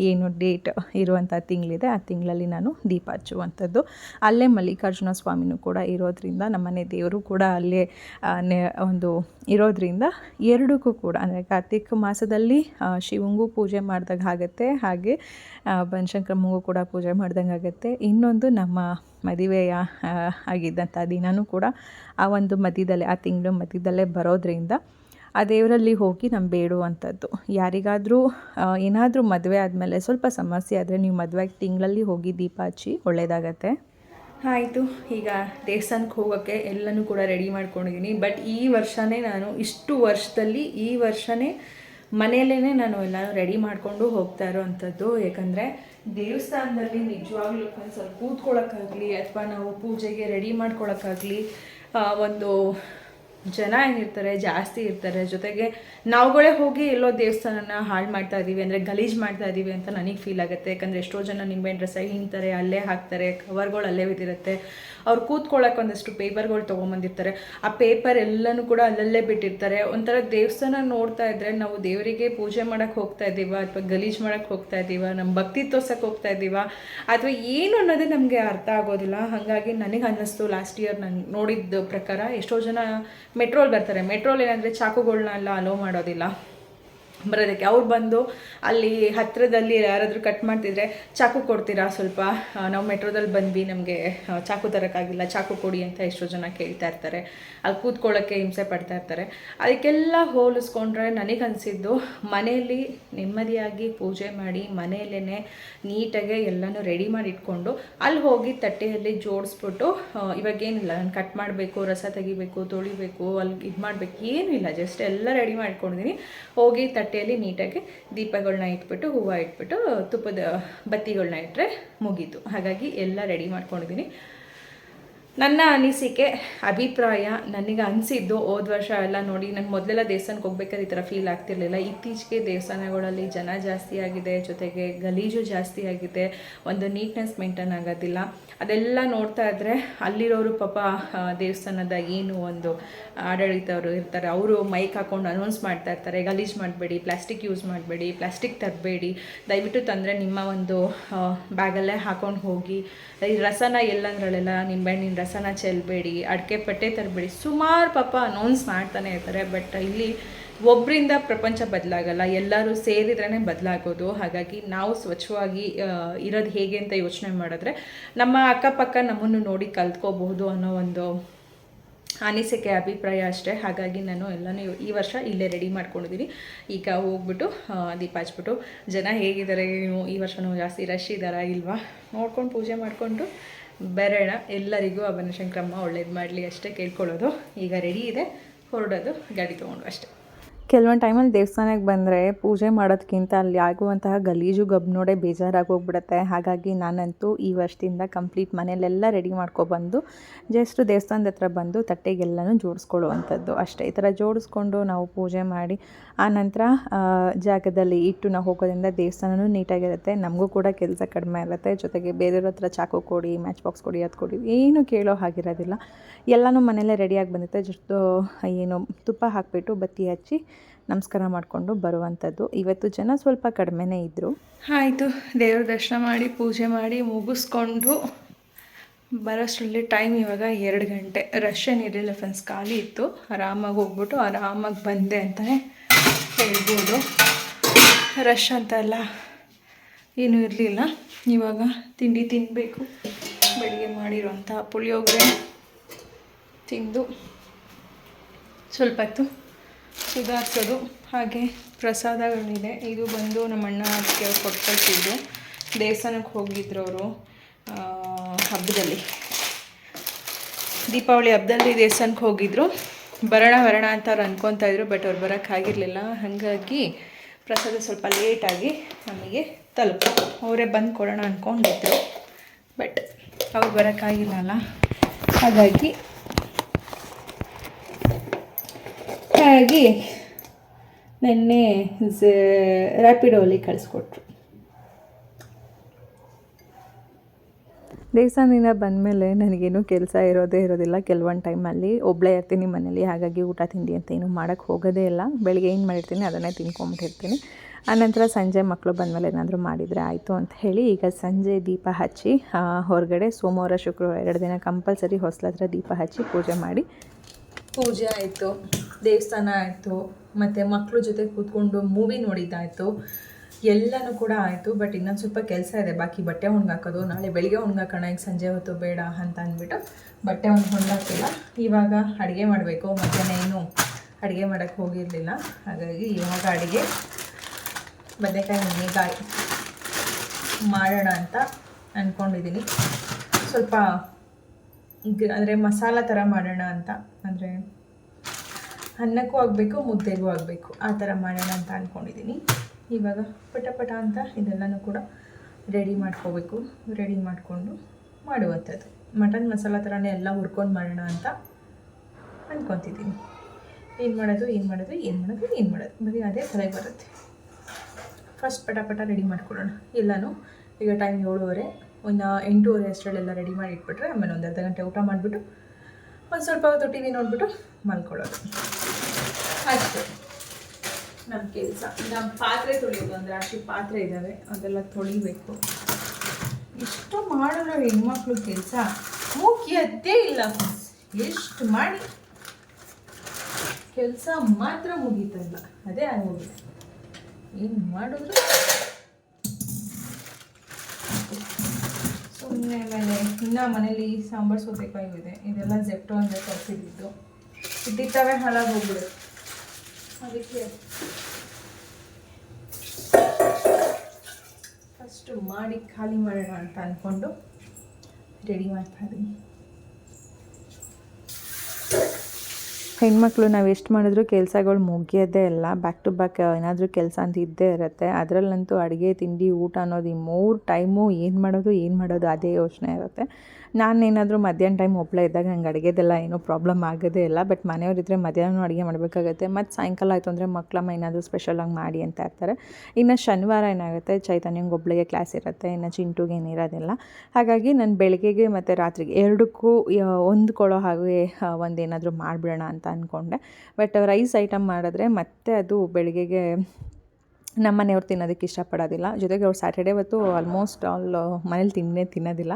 ಏನು ಡೇಟ್ ಇರುವಂಥ ತಿಂಗಳಿದೆ, ಆ ತಿಂಗಳಲ್ಲಿ ನಾನು ದೀಪ ಹಚ್ಚುವಂಥದ್ದು. ಅಲ್ಲೇ ಮಲ್ಲಿಕಾರ್ಜುನ ಸ್ವಾಮಿನೂ ಕೂಡ ಇರೋದ್ರಿಂದ ನಮ್ಮನೆ ದೇವರು ಕೂಡ ಅಲ್ಲೇ ಒಂದು ಇರೋದ್ರಿಂದ ಎರಡಕ್ಕೂ ಕೂಡ, ಅಂದರೆ ಕಾರ್ತಿಕ ಮಾಸದಲ್ಲಿ ಶಿವಂಗೂ ಪೂಜೆ ಮಾಡ್ದಂಗೆ ಆಗುತ್ತೆ ಹಾಗೆ ಬನಶಂಕರಮ್ಮಂಗೂ ಕೂಡ ಪೂಜೆ ಮಾಡ್ದಂಗೆ ಆಗುತ್ತೆ ಇನ್ನೊಂದು ನಮ್ಮ ಮದುವೆಯ ಆಗಿದ್ದಂಥ ದಿನವೂ ಕೂಡ ಆ ಒಂದು ಮಧ್ಯದಲ್ಲೇ, ಆ ತಿಂಗಳು ಮಧ್ಯದಲ್ಲೇ ಬರೋದ್ರಿಂದ ಆ ದೇವರಲ್ಲಿ ಹೋಗಿ ನಮ್ಮ ಬೇಡುವಂಥದ್ದು. ಯಾರಿಗಾದರೂ ಏನಾದರೂ ಮದುವೆ ಆದಮೇಲೆ ಸ್ವಲ್ಪ ಸಮಸ್ಯೆ ಆದರೆ ನೀವು ಮದುವೆ ತಿಂಗಳಲ್ಲಿ ಹೋಗಿ ದೀಪ ಹಚ್ಚಿ ಒಳ್ಳೆಯದಾಗತ್ತೆ ಆಯಿತು, ಈಗ ದೇವಸ್ಥಾನಕ್ಕೆ ಹೋಗೋಕ್ಕೆ ಎಲ್ಲನೂ ಕೂಡ ರೆಡಿ ಮಾಡ್ಕೊಂಡಿದ್ದೀನಿ ಬಟ್ ಈ ವರ್ಷವೇ ನಾನು ಇಷ್ಟು ವರ್ಷದಲ್ಲಿ ಈ ವರ್ಷವೇ ಮನೆಯಲ್ಲೇ ನಾನು ಎಲ್ಲನೂ ರೆಡಿ ಮಾಡಿಕೊಂಡು ಹೋಗ್ತಾ ಇರೋವಂಥದ್ದು. ಏಕೆಂದರೆ ದೇವಸ್ಥಾನದಲ್ಲಿ ನಿಜವಾಗ್ಲೂ ಒಂದು ಸ್ವಲ್ಪ ಕೂತ್ಕೊಳ್ಳೋಕ್ಕಾಗಲಿ, ಅಥವಾ ನಾವು ಪೂಜೆಗೆ ರೆಡಿ ಮಾಡ್ಕೊಳ್ಳೋಕ್ಕಾಗಲಿ ಒಂದು ಜನ ಏನಿರ್ತಾರೆ, ಜಾಸ್ತಿ ಇರ್ತಾರೆ, ಜೊತೆಗೆ ನಾವುಗಳೇ ಹೋಗಿ ಎಲ್ಲೋ ದೇವಸ್ಥಾನನ ಹಾಳು ಮಾಡ್ತಾ ಇದ್ದೀವಿ ಅಂದರೆ ಗಲೀಜು ಮಾಡ್ತಾ ಇದ್ದೀವಿ ಅಂತ ನನಗೆ ಫೀಲ್ ಆಗುತ್ತೆ. ಯಾಕಂದರೆ ಎಷ್ಟೋ ಜನ ನಿಂಬೆಹಣ್ಣು ರಸ ಹಿಂತಾರೆ ಅಲ್ಲೇ ಹಾಕ್ತಾರೆ ಕವರ್ಗಳು ಅಲ್ಲೇ ಬಿದ್ದಿರುತ್ತೆ. ಅವ್ರು ಕೂತ್ಕೊಳ್ಳೋಕೆ ಒಂದಷ್ಟು ಪೇಪರ್ಗಳು ತೊಗೊಂಬಂದಿರ್ತಾರೆ. ಆ ಪೇಪರ್ ಎಲ್ಲನೂ ಕೂಡ ಅಲ್ಲಲ್ಲೇ ಬಿಟ್ಟಿರ್ತಾರೆ. ಒಂಥರ ದೇವಸ್ಥಾನ ನೋಡ್ತಾ ಇದ್ದರೆ ನಾವು ದೇವರಿಗೆ ಪೂಜೆ ಮಾಡೋಕ್ಕೆ ಹೋಗ್ತಾ ಇದ್ದೀವ ಅಥವಾ ಗಲೀಜು ಮಾಡೋಕ್ಕೆ ಹೋಗ್ತಾ ಇದ್ದೀವ ನಮ್ಮ ಭಕ್ತಿ ತೋರ್ಸಕ್ಕೆ ಹೋಗ್ತಾ ಇದ್ದೀವ ಅಥವಾ ಏನು ಅನ್ನೋದೇ ನಮಗೆ ಅರ್ಥ ಆಗೋದಿಲ್ಲ. ಹಾಗಾಗಿ ನನಗೆ ಅನ್ನಿಸ್ತು ಲಾಸ್ಟ್ ಇಯರ್ ನಾನು ನೋಡಿದ್ದ ಪ್ರಕಾರ ಎಷ್ಟೋ ಜನ ಮೆಟ್ರೋಲ್ ಬರ್ತಾರೆ. ಮೆಟ್ರೋಲ್ ಏನಂದರೆ ಚಾಕುಗಳನ್ನ ಎಲ್ಲ ಅಲೋ ಮಾಡೋದಿಲ್ಲ. ಬರೋದಕ್ಕೆ. ಅವ್ರು ಬಂದು ಅಲ್ಲಿ ಹತ್ತಿರದಲ್ಲಿ ಯಾರಾದರೂ ಕಟ್ ಮಾಡ್ತಿದ್ರೆ ಚಾಕು ಕೊಡ್ತೀರಾ ಸ್ವಲ್ಪ? ನಾವು ಮೆಟ್ರೋದಲ್ಲಿ ಬಂದ್ವಿ, ನಮಗೆ ಚಾಕು ತರೋಕ್ಕಾಗಿಲ್ಲ, ಚಾಕು ಕೊಡಿ ಅಂತ ಎಷ್ಟೋ ಜನ ಕೇಳ್ತಾ ಇರ್ತಾರೆ. ಅಲ್ಲಿ ಕೂತ್ಕೊಳ್ಳೋಕ್ಕೆ ಹಿಂಸೆ ಪಡ್ತಾ ಇರ್ತಾರೆ. ಅದಕ್ಕೆಲ್ಲ ಹೋಲಿಸ್ಕೊಂಡ್ರೆ ನನಗನ್ಸಿದ್ದು ಮನೆಯಲ್ಲಿ ನೆಮ್ಮದಿಯಾಗಿ ಪೂಜೆ ಮಾಡಿ ಮನೆಯಲ್ಲೇ ನೀಟಾಗೆ ಎಲ್ಲನೂ ರೆಡಿ ಮಾಡಿ ಇಟ್ಕೊಂಡು ಅಲ್ಲಿ ಹೋಗಿ ತಟ್ಟೆಯಲ್ಲಿ ಜೋಡಿಸ್ಬಿಟ್ಟು ಇವಾಗೇನಿಲ್ಲ, ನಾನು ಕಟ್ ಮಾಡಬೇಕು, ರಸ ತೆಗಿಬೇಕು, ತೊಳಿಬೇಕು, ಅಲ್ಲಿ ಇದು ಮಾಡಬೇಕು ಏನೂ ಇಲ್ಲ ಜಸ್ಟ್ ಎಲ್ಲ ರೆಡಿ ಮಾಡ್ಕೊಂಡಿದ್ದೀನಿ ಹೋಗಿ ತಟ್ಟೆಯಲ್ಲಿ ನೀಟಾಗಿ ದೀಪಗಳನ್ನ ಇಟ್ಬಿಟ್ಟು ಹೂವು ಇಟ್ಬಿಟ್ಟು ತುಪ್ಪದ ಬತ್ತಿಗಳನ್ನ ಇಟ್ಟರೆ ಮುಗೀತು. ಹಾಗಾಗಿ ಎಲ್ಲ ರೆಡಿ ಮಾಡ್ಕೊಂಡಿದ್ದೀನಿ. ನನ್ನ ಅನಿಸಿಕೆ, ಅಭಿಪ್ರಾಯ, ನನಗೆ ಅನಿಸಿದ್ದು ಹೋದ ವರ್ಷ ಎಲ್ಲ ನೋಡಿ ನಂಗೆ ಮೊದಲೆಲ್ಲ ದೇವಸ್ಥಾನಕ್ಕೆ ಹೋಗ್ಬೇಕಾದ್ರೆ ಈ ಥರ ಫೀಲ್ ಆಗ್ತಿರ್ಲಿಲ್ಲ. ಇತ್ತೀಚೆಗೆ ದೇವಸ್ಥಾನಗಳಲ್ಲಿ ಜನ ಜಾಸ್ತಿ ಆಗಿದೆ, ಜೊತೆಗೆ ಗಲೀಜು ಜಾಸ್ತಿ ಆಗಿದೆ, ಒಂದು ನೀಟ್ನೆಸ್ ಮೇಂಟೈನ್ ಆಗೋದಿಲ್ಲ. ಅದೆಲ್ಲ ನೋಡ್ತಾ ಇದ್ದರೆ ಅಲ್ಲಿರೋರು ಪಾಪ ದೇವಸ್ಥಾನದ ಏನು ಒಂದು ಆಡಳಿತವರು ಇರ್ತಾರೆ, ಅವರು ಮೈಕ್ ಹಾಕೊಂಡು ಅನೌನ್ಸ್ ಮಾಡ್ತಾ ಇರ್ತಾರೆ, ಗಲೀಜು ಮಾಡಬೇಡಿ ಪ್ಲಾಸ್ಟಿಕ್ ಯೂಸ್ ಮಾಡಬೇಡಿ ಪ್ಲಾಸ್ಟಿಕ್ ತರಬೇಡಿ. ದಯವಿಟ್ಟು ತಂದರೆ ನಿಮ್ಮ ಒಂದು ಬ್ಯಾಗಲ್ಲೇ ಹಾಕೊಂಡು ಹೋಗಿ. ಈ ರಸನ ಎಲ್ಲಂದ್ರಲ್ಲೆಲ್ಲ ನಿಂಬೆಹಣ್ಣಿನ ರಸನ ಚೆಲ್ಲಬೇಡಿ ಅಡಿಕೆ ಪಟ್ಟೆ ತರಬೇಡಿ. ಸುಮಾರು ಪಾಪ ಅನೌನ್ಸ್ ಮಾಡ್ತಾನೆ ಇರ್ತಾರೆ ಬಟ್ ಇಲ್ಲಿ ಒಬ್ಬರಿಂದ ಪ್ರಪಂಚ ಬದಲಾಗಲ್ಲ, ಎಲ್ಲರೂ ಸೇರಿದ್ರೇ ಬದಲಾಗೋದು. ಹಾಗಾಗಿ ನಾವು ಸ್ವಚ್ಛವಾಗಿ ಇರೋದು ಹೇಗೆ ಅಂತ ಯೋಚನೆ ಮಾಡಿದ್ರೆ, ನಮ್ಮ ಅಕ್ಕಪಕ್ಕ ನಮ್ಮನ್ನು ನೋಡಿ ಕಲ್ತ್ಕೋಬಹುದು ಅನ್ನೋ ಒಂದು ಅನಿಸಿಕೆ, ಅಭಿಪ್ರಾಯ ಅಷ್ಟೇ. ಹಾಗಾಗಿ ನಾನು ಎಲ್ಲನೂ ಈ ವರ್ಷ ಇಲ್ಲೇ ರೆಡಿ ಮಾಡ್ಕೊಂಡಿದ್ದೀನಿ ಈಗ ಹೋಗ್ಬಿಟ್ಟು ದೀಪ ಹಚ್ಬಿಟ್ಟು, ಜನ ಹೇಗಿದ್ದಾರೆ ಈ ವರ್ಷನೂ ಜಾಸ್ತಿ ರಶ್ ಇದ್ದಾರಾ ಇಲ್ವಾ? ನೋಡ್ಕೊಂಡು ಪೂಜೆ ಮಾಡಿಕೊಂಡು ಬರೋಣ ಎಲ್ಲರಿಗೂ ಆ ಬನಶಂಕರಮ್ಮ ಒಳ್ಳೇದು ಮಾಡಲಿ ಅಷ್ಟೇ ಕೇಳ್ಕೊಳ್ಳೋದು. ಈಗ ರೆಡಿ ಇದೆ, ಹೊರಡೋದು, ಗಾಡಿ ತೊಗೊಂಡು ಅಷ್ಟೇ. ಕೆಲವೊಂದು ಟೈಮಲ್ಲಿ ದೇವಸ್ಥಾನಕ್ಕೆ ಬಂದರೆ ಪೂಜೆ ಮಾಡೋದಕ್ಕಿಂತ ಅಲ್ಲಿ ಆಗುವಂತಹ ಗಲೀಜು ಗಬ್ಬನೋಡೆ ಬೇಜಾರಾಗಿ ಹೋಗ್ಬಿಡುತ್ತೆ. ಹಾಗಾಗಿ ನಾನಂತೂ ಈ ವರ್ಷದಿಂದ ಕಂಪ್ಲೀಟ್ ಮನೆಯಲ್ಲೆಲ್ಲ ರೆಡಿ ಮಾಡ್ಕೊಬಂದು ಜಸ್ಟ್ ದೇವಸ್ಥಾನದ ಹತ್ರ ಬಂದು ತಟ್ಟೆಗೆಲ್ಲನೂ ಜೋಡಿಸ್ಕೊಳ್ಳುವಂಥದ್ದು. ಅಷ್ಟೇ, ಈ ಥರ ಜೋಡಿಸ್ಕೊಂಡು ನಾವು ಪೂಜೆ ಮಾಡಿ, ಆ ನಂತರ ಜಾಗದಲ್ಲಿ ಇಟ್ಟು ನಾವು ಹೋಗೋದ್ರಿಂದ ದೇವಸ್ಥಾನವೂ ನೀಟಾಗಿರುತ್ತೆ. ನಮಗೂ ಕೂಡ ಕೆಲಸ ಕಡಿಮೆ ಇರುತ್ತೆ ಜೊತೆಗೆ ಬೇರೆಯವ್ರ ಹತ್ರ ಚಾಕು ಕೊಡಿ ಮ್ಯಾಚ್ ಬಾಕ್ಸ್ ಕೊಡಿ, ಅದು ಕೊಡಿ, ಏನು ಕೇಳೋ ಹಾಗಿರೋದಿಲ್ಲ. ಎಲ್ಲನೂ ಮನೆಯಲ್ಲೇ ರೆಡಿಯಾಗಿ ಬಂದಿರುತ್ತೆ. ಜಸ್ಟ್ ಏನು ತುಪ್ಪ ಹಾಕಿಬಿಟ್ಟು ಬತ್ತಿ ಹಚ್ಚಿ ನಮಸ್ಕಾರ ಮಾಡಿಕೊಂಡು ಬರುವಂಥದ್ದು. ಇವತ್ತು ಜನ ಸ್ವಲ್ಪ ಕಡಿಮೆನೇ ಇದ್ದರು ಆಯಿತು, ದೇವ್ರ ದರ್ಶನ ಮಾಡಿ, ಪೂಜೆ ಮಾಡಿ ಮುಗಿಸ್ಕೊಂಡು ಬರೋಷ್ಟರಲ್ಲಿ ಟೈಮ್ ಇವಾಗ ಎರಡು ಗಂಟೆ. ರಶ್ ಏನಿರಲಿಲ್ಲ ಫ್ರೆಂಡ್ಸ್ ಖಾಲಿ ಇತ್ತು. ಆರಾಮಾಗಿ ಹೋಗ್ಬಿಟ್ಟು ಆರಾಮಾಗಿ ಬಂದೆ ಅಂತಲೇ ಹೇಳ್ಬೋದು. ರಶ್ ಅಂತ ಎಲ್ಲ ಏನೂ ಇರಲಿಲ್ಲ. ಇವಾಗ ತಿಂಡಿ ತಿನ್ನಬೇಕು ಬೆಳಿಗ್ಗೆ ಮಾಡಿರೋಂಥ ಪುಳಿಯೋಗರೆ ತಿಂದು, ಸ್ವಲ್ಪ ಹೊತ್ತು ಸುಧಾರಿಸೋದು. ಹಾಗೆ ಪ್ರಸಾದಗಳಿದೆ. ಇದು ಬಂದು ನಮ್ಮ ಅಣ್ಣ ಕೊಟ್ಟು ದೇವಸ್ಥಾನಕ್ಕೆ ಹೋಗಿದ್ರು ಅವರು ಹಬ್ಬದಲ್ಲಿ. ದೀಪಾವಳಿ ಹಬ್ಬದಲ್ಲಿ ದೇವಸ್ಥಾನಕ್ಕೆ ಹೋಗಿದ್ರು. ಬರೋಣ ಬರೋಣ ಅಂತ ಅವ್ರು ಅನ್ಕೊತಾ ಇದ್ರು, ಬಟ್ ಅವ್ರು ಬರೋಕ್ಕಾಗಿರಲಿಲ್ಲ ಹಾಗಾಗಿ ಪ್ರಸಾದ ಸ್ವಲ್ಪ ಲೇಟಾಗಿ ನಮಗೆ ತಲುಪ. ಅವರೇ ಬಂದು ಕೊಡೋಣ ಅಂದ್ಕೊಂಡಿದ್ರು ಬಟ್ ಅವ್ರು ಬರೋಕ್ಕಾಗಿಲ್ಲ ಹಾಗಾಗಿ ಹಾಗಾಗಿ ನಿನ್ನೆ ರ್ಯಾಪಿಡೋಲಿ ಕಳಿಸ್ಕೊಟ್ರು. ದೇವಸ್ಥಾನದಿಂದ ಬಂದಮೇಲೆ ನನಗೇನು ಕೆಲಸ ಇರೋದೇ ಇರೋದಿಲ್ಲ. ಕೆಲವೊಂದು ಟೈಮಲ್ಲಿ ಒಬ್ಬಳೇ ಇರ್ತೀನಿ ಮನೇಲಿ, ಹಾಗಾಗಿ ಊಟ, ತಿಂಡಿ ಅಂತ ಏನು ಮಾಡೋಕ್ಕೆ ಹೋಗೋದೇ ಇಲ್ಲ. ಬೆಳಿಗ್ಗೆ ಏನು ಮಾಡಿರ್ತೀನಿ ಅದನ್ನೇ ತಿನ್ಕೊಂಬಿಟ್ಟಿರ್ತೀನಿ. ಆನಂತರ ಸಂಜೆ ಮಕ್ಕಳು ಬಂದಮೇಲೆ ಏನಾದರೂ ಮಾಡಿದರೆ ಆಯಿತು ಅಂತ ಹೇಳಿ ಈಗ ಸಂಜೆ ದೀಪ ಹಚ್ಚಿ ಹೊರಗಡೆ ಸೋಮವಾರ, ಶುಕ್ರವಾರ ಎರಡು ದಿನ ಕಂಪಲ್ಸರಿ ಹೊಸಲತ್ರ ದೀಪ ಹಚ್ಚಿ ಪೂಜೆ ಮಾಡಿ ಪೂಜೆ ಆಯಿತು, ದೇವಸ್ಥಾನ ಆಯಿತು, ಮತ್ತು ಮಕ್ಕಳು ಜೊತೆ ಕೂತ್ಕೊಂಡು ಮೂವಿ ನೋಡಿದ್ದಾಯಿತು. ಎಲ್ಲನೂ ಕೂಡ ಆಯಿತು ಬಟ್ ಇನ್ನೊಂದು ಸ್ವಲ್ಪ ಕೆಲಸ ಇದೆ. ಬಾಕಿ ಬಟ್ಟೆ ಒಣಗಾಕೋದು, ನಾಳೆ ಬೆಳಿಗ್ಗೆ ಒಣಗಾಕೋಣ, ಈಗ ಸಂಜೆ ಹೊತ್ತು ಬೇಡ ಅಂತ ಅಂದ್ಬಿಟ್ಟು ಬಟ್ಟೆ ಒಂದು ಒಣಗಾಕಿಲ್ಲ ಇವಾಗ ಅಡುಗೆ ಮಾಡಬೇಕು, ಮಧ್ಯಾಹ್ನ ಏನು ಅಡುಗೆ ಮಾಡೋಕ್ಕೆ ಹೋಗಿರಲಿಲ್ಲ. ಹಾಗಾಗಿ ಇವಾಗ ಅಡುಗೆ ಬದನೆಕಾಯಿ ಎಣ್ಣೆಗಾಯಿ ಮಾಡೋಣ ಅಂತ ಅಂದ್ಕೊಂಡಿದ್ದೀನಿ ಸ್ವಲ್ಪ ಅಂದರೆ ಮಸಾಲ ಥರ ಮಾಡೋಣ ಅಂತ. ಅಂದರೆ ಅನ್ನಕ್ಕೂ ಆಗಬೇಕು, ಮುದ್ದೆಗೂ ಆಗಬೇಕು. ಆ ಥರ ಮಾಡೋಣ ಅಂತ ಅಂದ್ಕೊಂಡಿದ್ದೀನಿ ಇವಾಗ ಪಟ ಪಟ ಅಂತ ಇದೆಲ್ಲನೂ ಕೂಡ ರೆಡಿ ಮಾಡ್ಕೋಬೇಕು. ರೆಡಿ ಮಾಡಿಕೊಂಡು ಮಾಡುವಂಥದ್ದು. ಮಟನ್ ಮಸಾಲ ಥರನೇ ಎಲ್ಲ ಹುರ್ಕೊಂಡು ಮಾಡೋಣ ಅಂತ ಅಂದ್ಕೊತಿದ್ದೀನಿ ಏನು ಮಾಡೋದು ಏನು ಮಾಡೋದು ಏನು ಮಾಡೋದು ಏನು ಮಾಡೋದು? ಬರೀ ಅದೇ ತಲೆಗೆ ಬರುತ್ತೆ. ಫಸ್ಟ್ ಪಟ ಪಟ ರೆಡಿ ಮಾಡ್ಕೊಳ್ಳೋಣ. ಎಲ್ಲನೂ ಈಗ ಟೈಮ್ ಏಳುವರೆ. ಒಂದು ಎಂಟೂವರೆ ಅಷ್ಟರಲ್ಲೆಲ್ಲ ರೆಡಿ ಮಾಡಿ ಇಟ್ಬಿಟ್ರೆ ಆಮೇಲೆ ಒಂದು ಅರ್ಧ ಗಂಟೆ ಊಟ ಮಾಡಿಬಿಟ್ಟು ಒಂದು ಸ್ವಲ್ಪ ಹೊತ್ತು ಟಿ ವಿ ನೋಡಿಬಿಟ್ಟು ಮಲ್ಕೊಳ್ಳೋದು. ಅಷ್ಟೇ. ನಮ್ಮ ಕೆಲಸ. ನಮ್ಮ ಪಾತ್ರೆ ತೊಳೆಯೋದು ಅಂದರೆ ರಾಶಿ ಪಾತ್ರೆ ಇದ್ದಾವೆ ಅದೆಲ್ಲ ತೊಳಿಬೇಕು. ಇಷ್ಟು ಮಾಡೋರು ಹೆಣ್ಮಕ್ಳು ಕೆಲಸ. ಮುಗಿಯದ್ದೇ ಇಲ್ಲ. ಎಷ್ಟು ಮಾಡಿ. ಕೆಲಸ ಮಾತ್ರ ಮುಗೀತಲ್ಲ ಅದೇ ಆಗೋಗಿದೆ. ಏನು ಮಾಡಿದ್ರು ಸುಮ್ಮನೆ ಆಮೇಲೆ ಇನ್ನು ಮನೇಲಿ ಸಾಂಬಾರು, ಸೌತೆಕಾಯಿ ಇದೆ. ಇದೆಲ್ಲ ಜೆಪ್ಟೋ ಅಂದರೆ ತರಿಸಿದ್ದು. ಹಾಳಾಗಿ ಹೋಗ್ಬಿಡು ಅದಕ್ಕೆ ಫಸ್ಟು ಮಾಡಿ ಖಾಲಿ ಮಾಡೋಣ ಅಂತ ಅಂದ್ಕೊಂಡು ರೆಡಿ ಮಾಡ್ತಾ ಇದ್ದೀನಿ ಹೆಣ್ಮಕ್ಳು ನಾವು ಎಷ್ಟು ಮಾಡಿದ್ರೂ ಕೆಲಸಗಳು ಮುಗಿಯೋದೇ ಇಲ್ಲ. ಬ್ಯಾಕ್ ಟು ಬ್ಯಾಕ್ ಏನಾದರೂ ಕೆಲಸ ಅಂತ ಇದ್ದೇ ಇರುತ್ತೆ. ಅದರಲ್ಲಂತೂ ಅಡುಗೆ, ತಿಂಡಿ, ಊಟ ಅನ್ನೋದು ಈ ಮೂರು ಟೈಮು ಏನು ಮಾಡೋದು ಏನು ಮಾಡೋದು, ಅದೇ ಯೋಚನೆ ಇರುತ್ತೆ. ನಾನೇನಾದರೂ ಮಧ್ಯಾಹ್ನ ಟೈಮ್ ಒಬ್ಬಳೇ ಇದ್ದಾಗ ನಂಗೆ ಅಡುಗೆದೆಲ್ಲ ಏನೂ ಪ್ರಾಬ್ಲಮ್ ಆಗೋದೇ ಇಲ್ಲ ಬಟ್ ಮನೆಯವರಿದ್ದರೆ ಮಧ್ಯಾಹ್ನ ಅಡುಗೆ ಮಾಡಬೇಕಾಗತ್ತೆ. ಮತ್ತು ಸಾಯಂಕಾಲ ಆಯಿತು ಅಂದರೆ ಮಕ್ಕಳಮ್ಮ ಏನಾದರೂ ಸ್ಪೆಷಲಾಗಿ ಮಾಡಿ ಅಂತ ಇರ್ತಾರೆ. ಇನ್ನು ಶನಿವಾರ ಏನಾಗುತ್ತೆ, ಚೈತನ್ಯಂಗೆ ಒಬ್ಬಳಿಗೆ ಕ್ಲಾಸ್ ಇರುತ್ತೆ, ಇನ್ನು ಚಿಂಟುಗೆ ಏನಿರೋದಿಲ್ಲ ಹಾಗಾಗಿ ನಾನು ಬೆಳಗ್ಗೆಗೆ ಮತ್ತು ರಾತ್ರಿಗೆ ಎರಡಕ್ಕೂ ಹೊಂದ್ಕೊಳ್ಳೋ ಹಾಗೆ ಒಂದು ಒಂದೇನಾದರೂ ಮಾಡಿಬಿಡೋಣ ಅಂತ ಅಂದ್ಕೊಂಡೆ ಬಟ್ ರೈಸ್ ಐಟಮ್ ಮಾಡಿದ್ರೆ ಮತ್ತೆ ಅದು ಬೆಳಗ್ಗೆಗೆ ನಮ್ಮ ಮನೆಯವ್ರು ತಿನ್ನೋದಕ್ಕೆ ಇಷ್ಟಪಡೋದಿಲ್ಲ. ಜೊತೆಗೆ ಅವ್ರು ಸ್ಯಾಟರ್ಡೆ ಹೊತ್ತು ಆಲ್ಮೋಸ್ಟ್ ಆಲ್ ಮನೇಲಿ ತಿನ್ನೇ ತಿನ್ನೋದಿಲ್ಲ.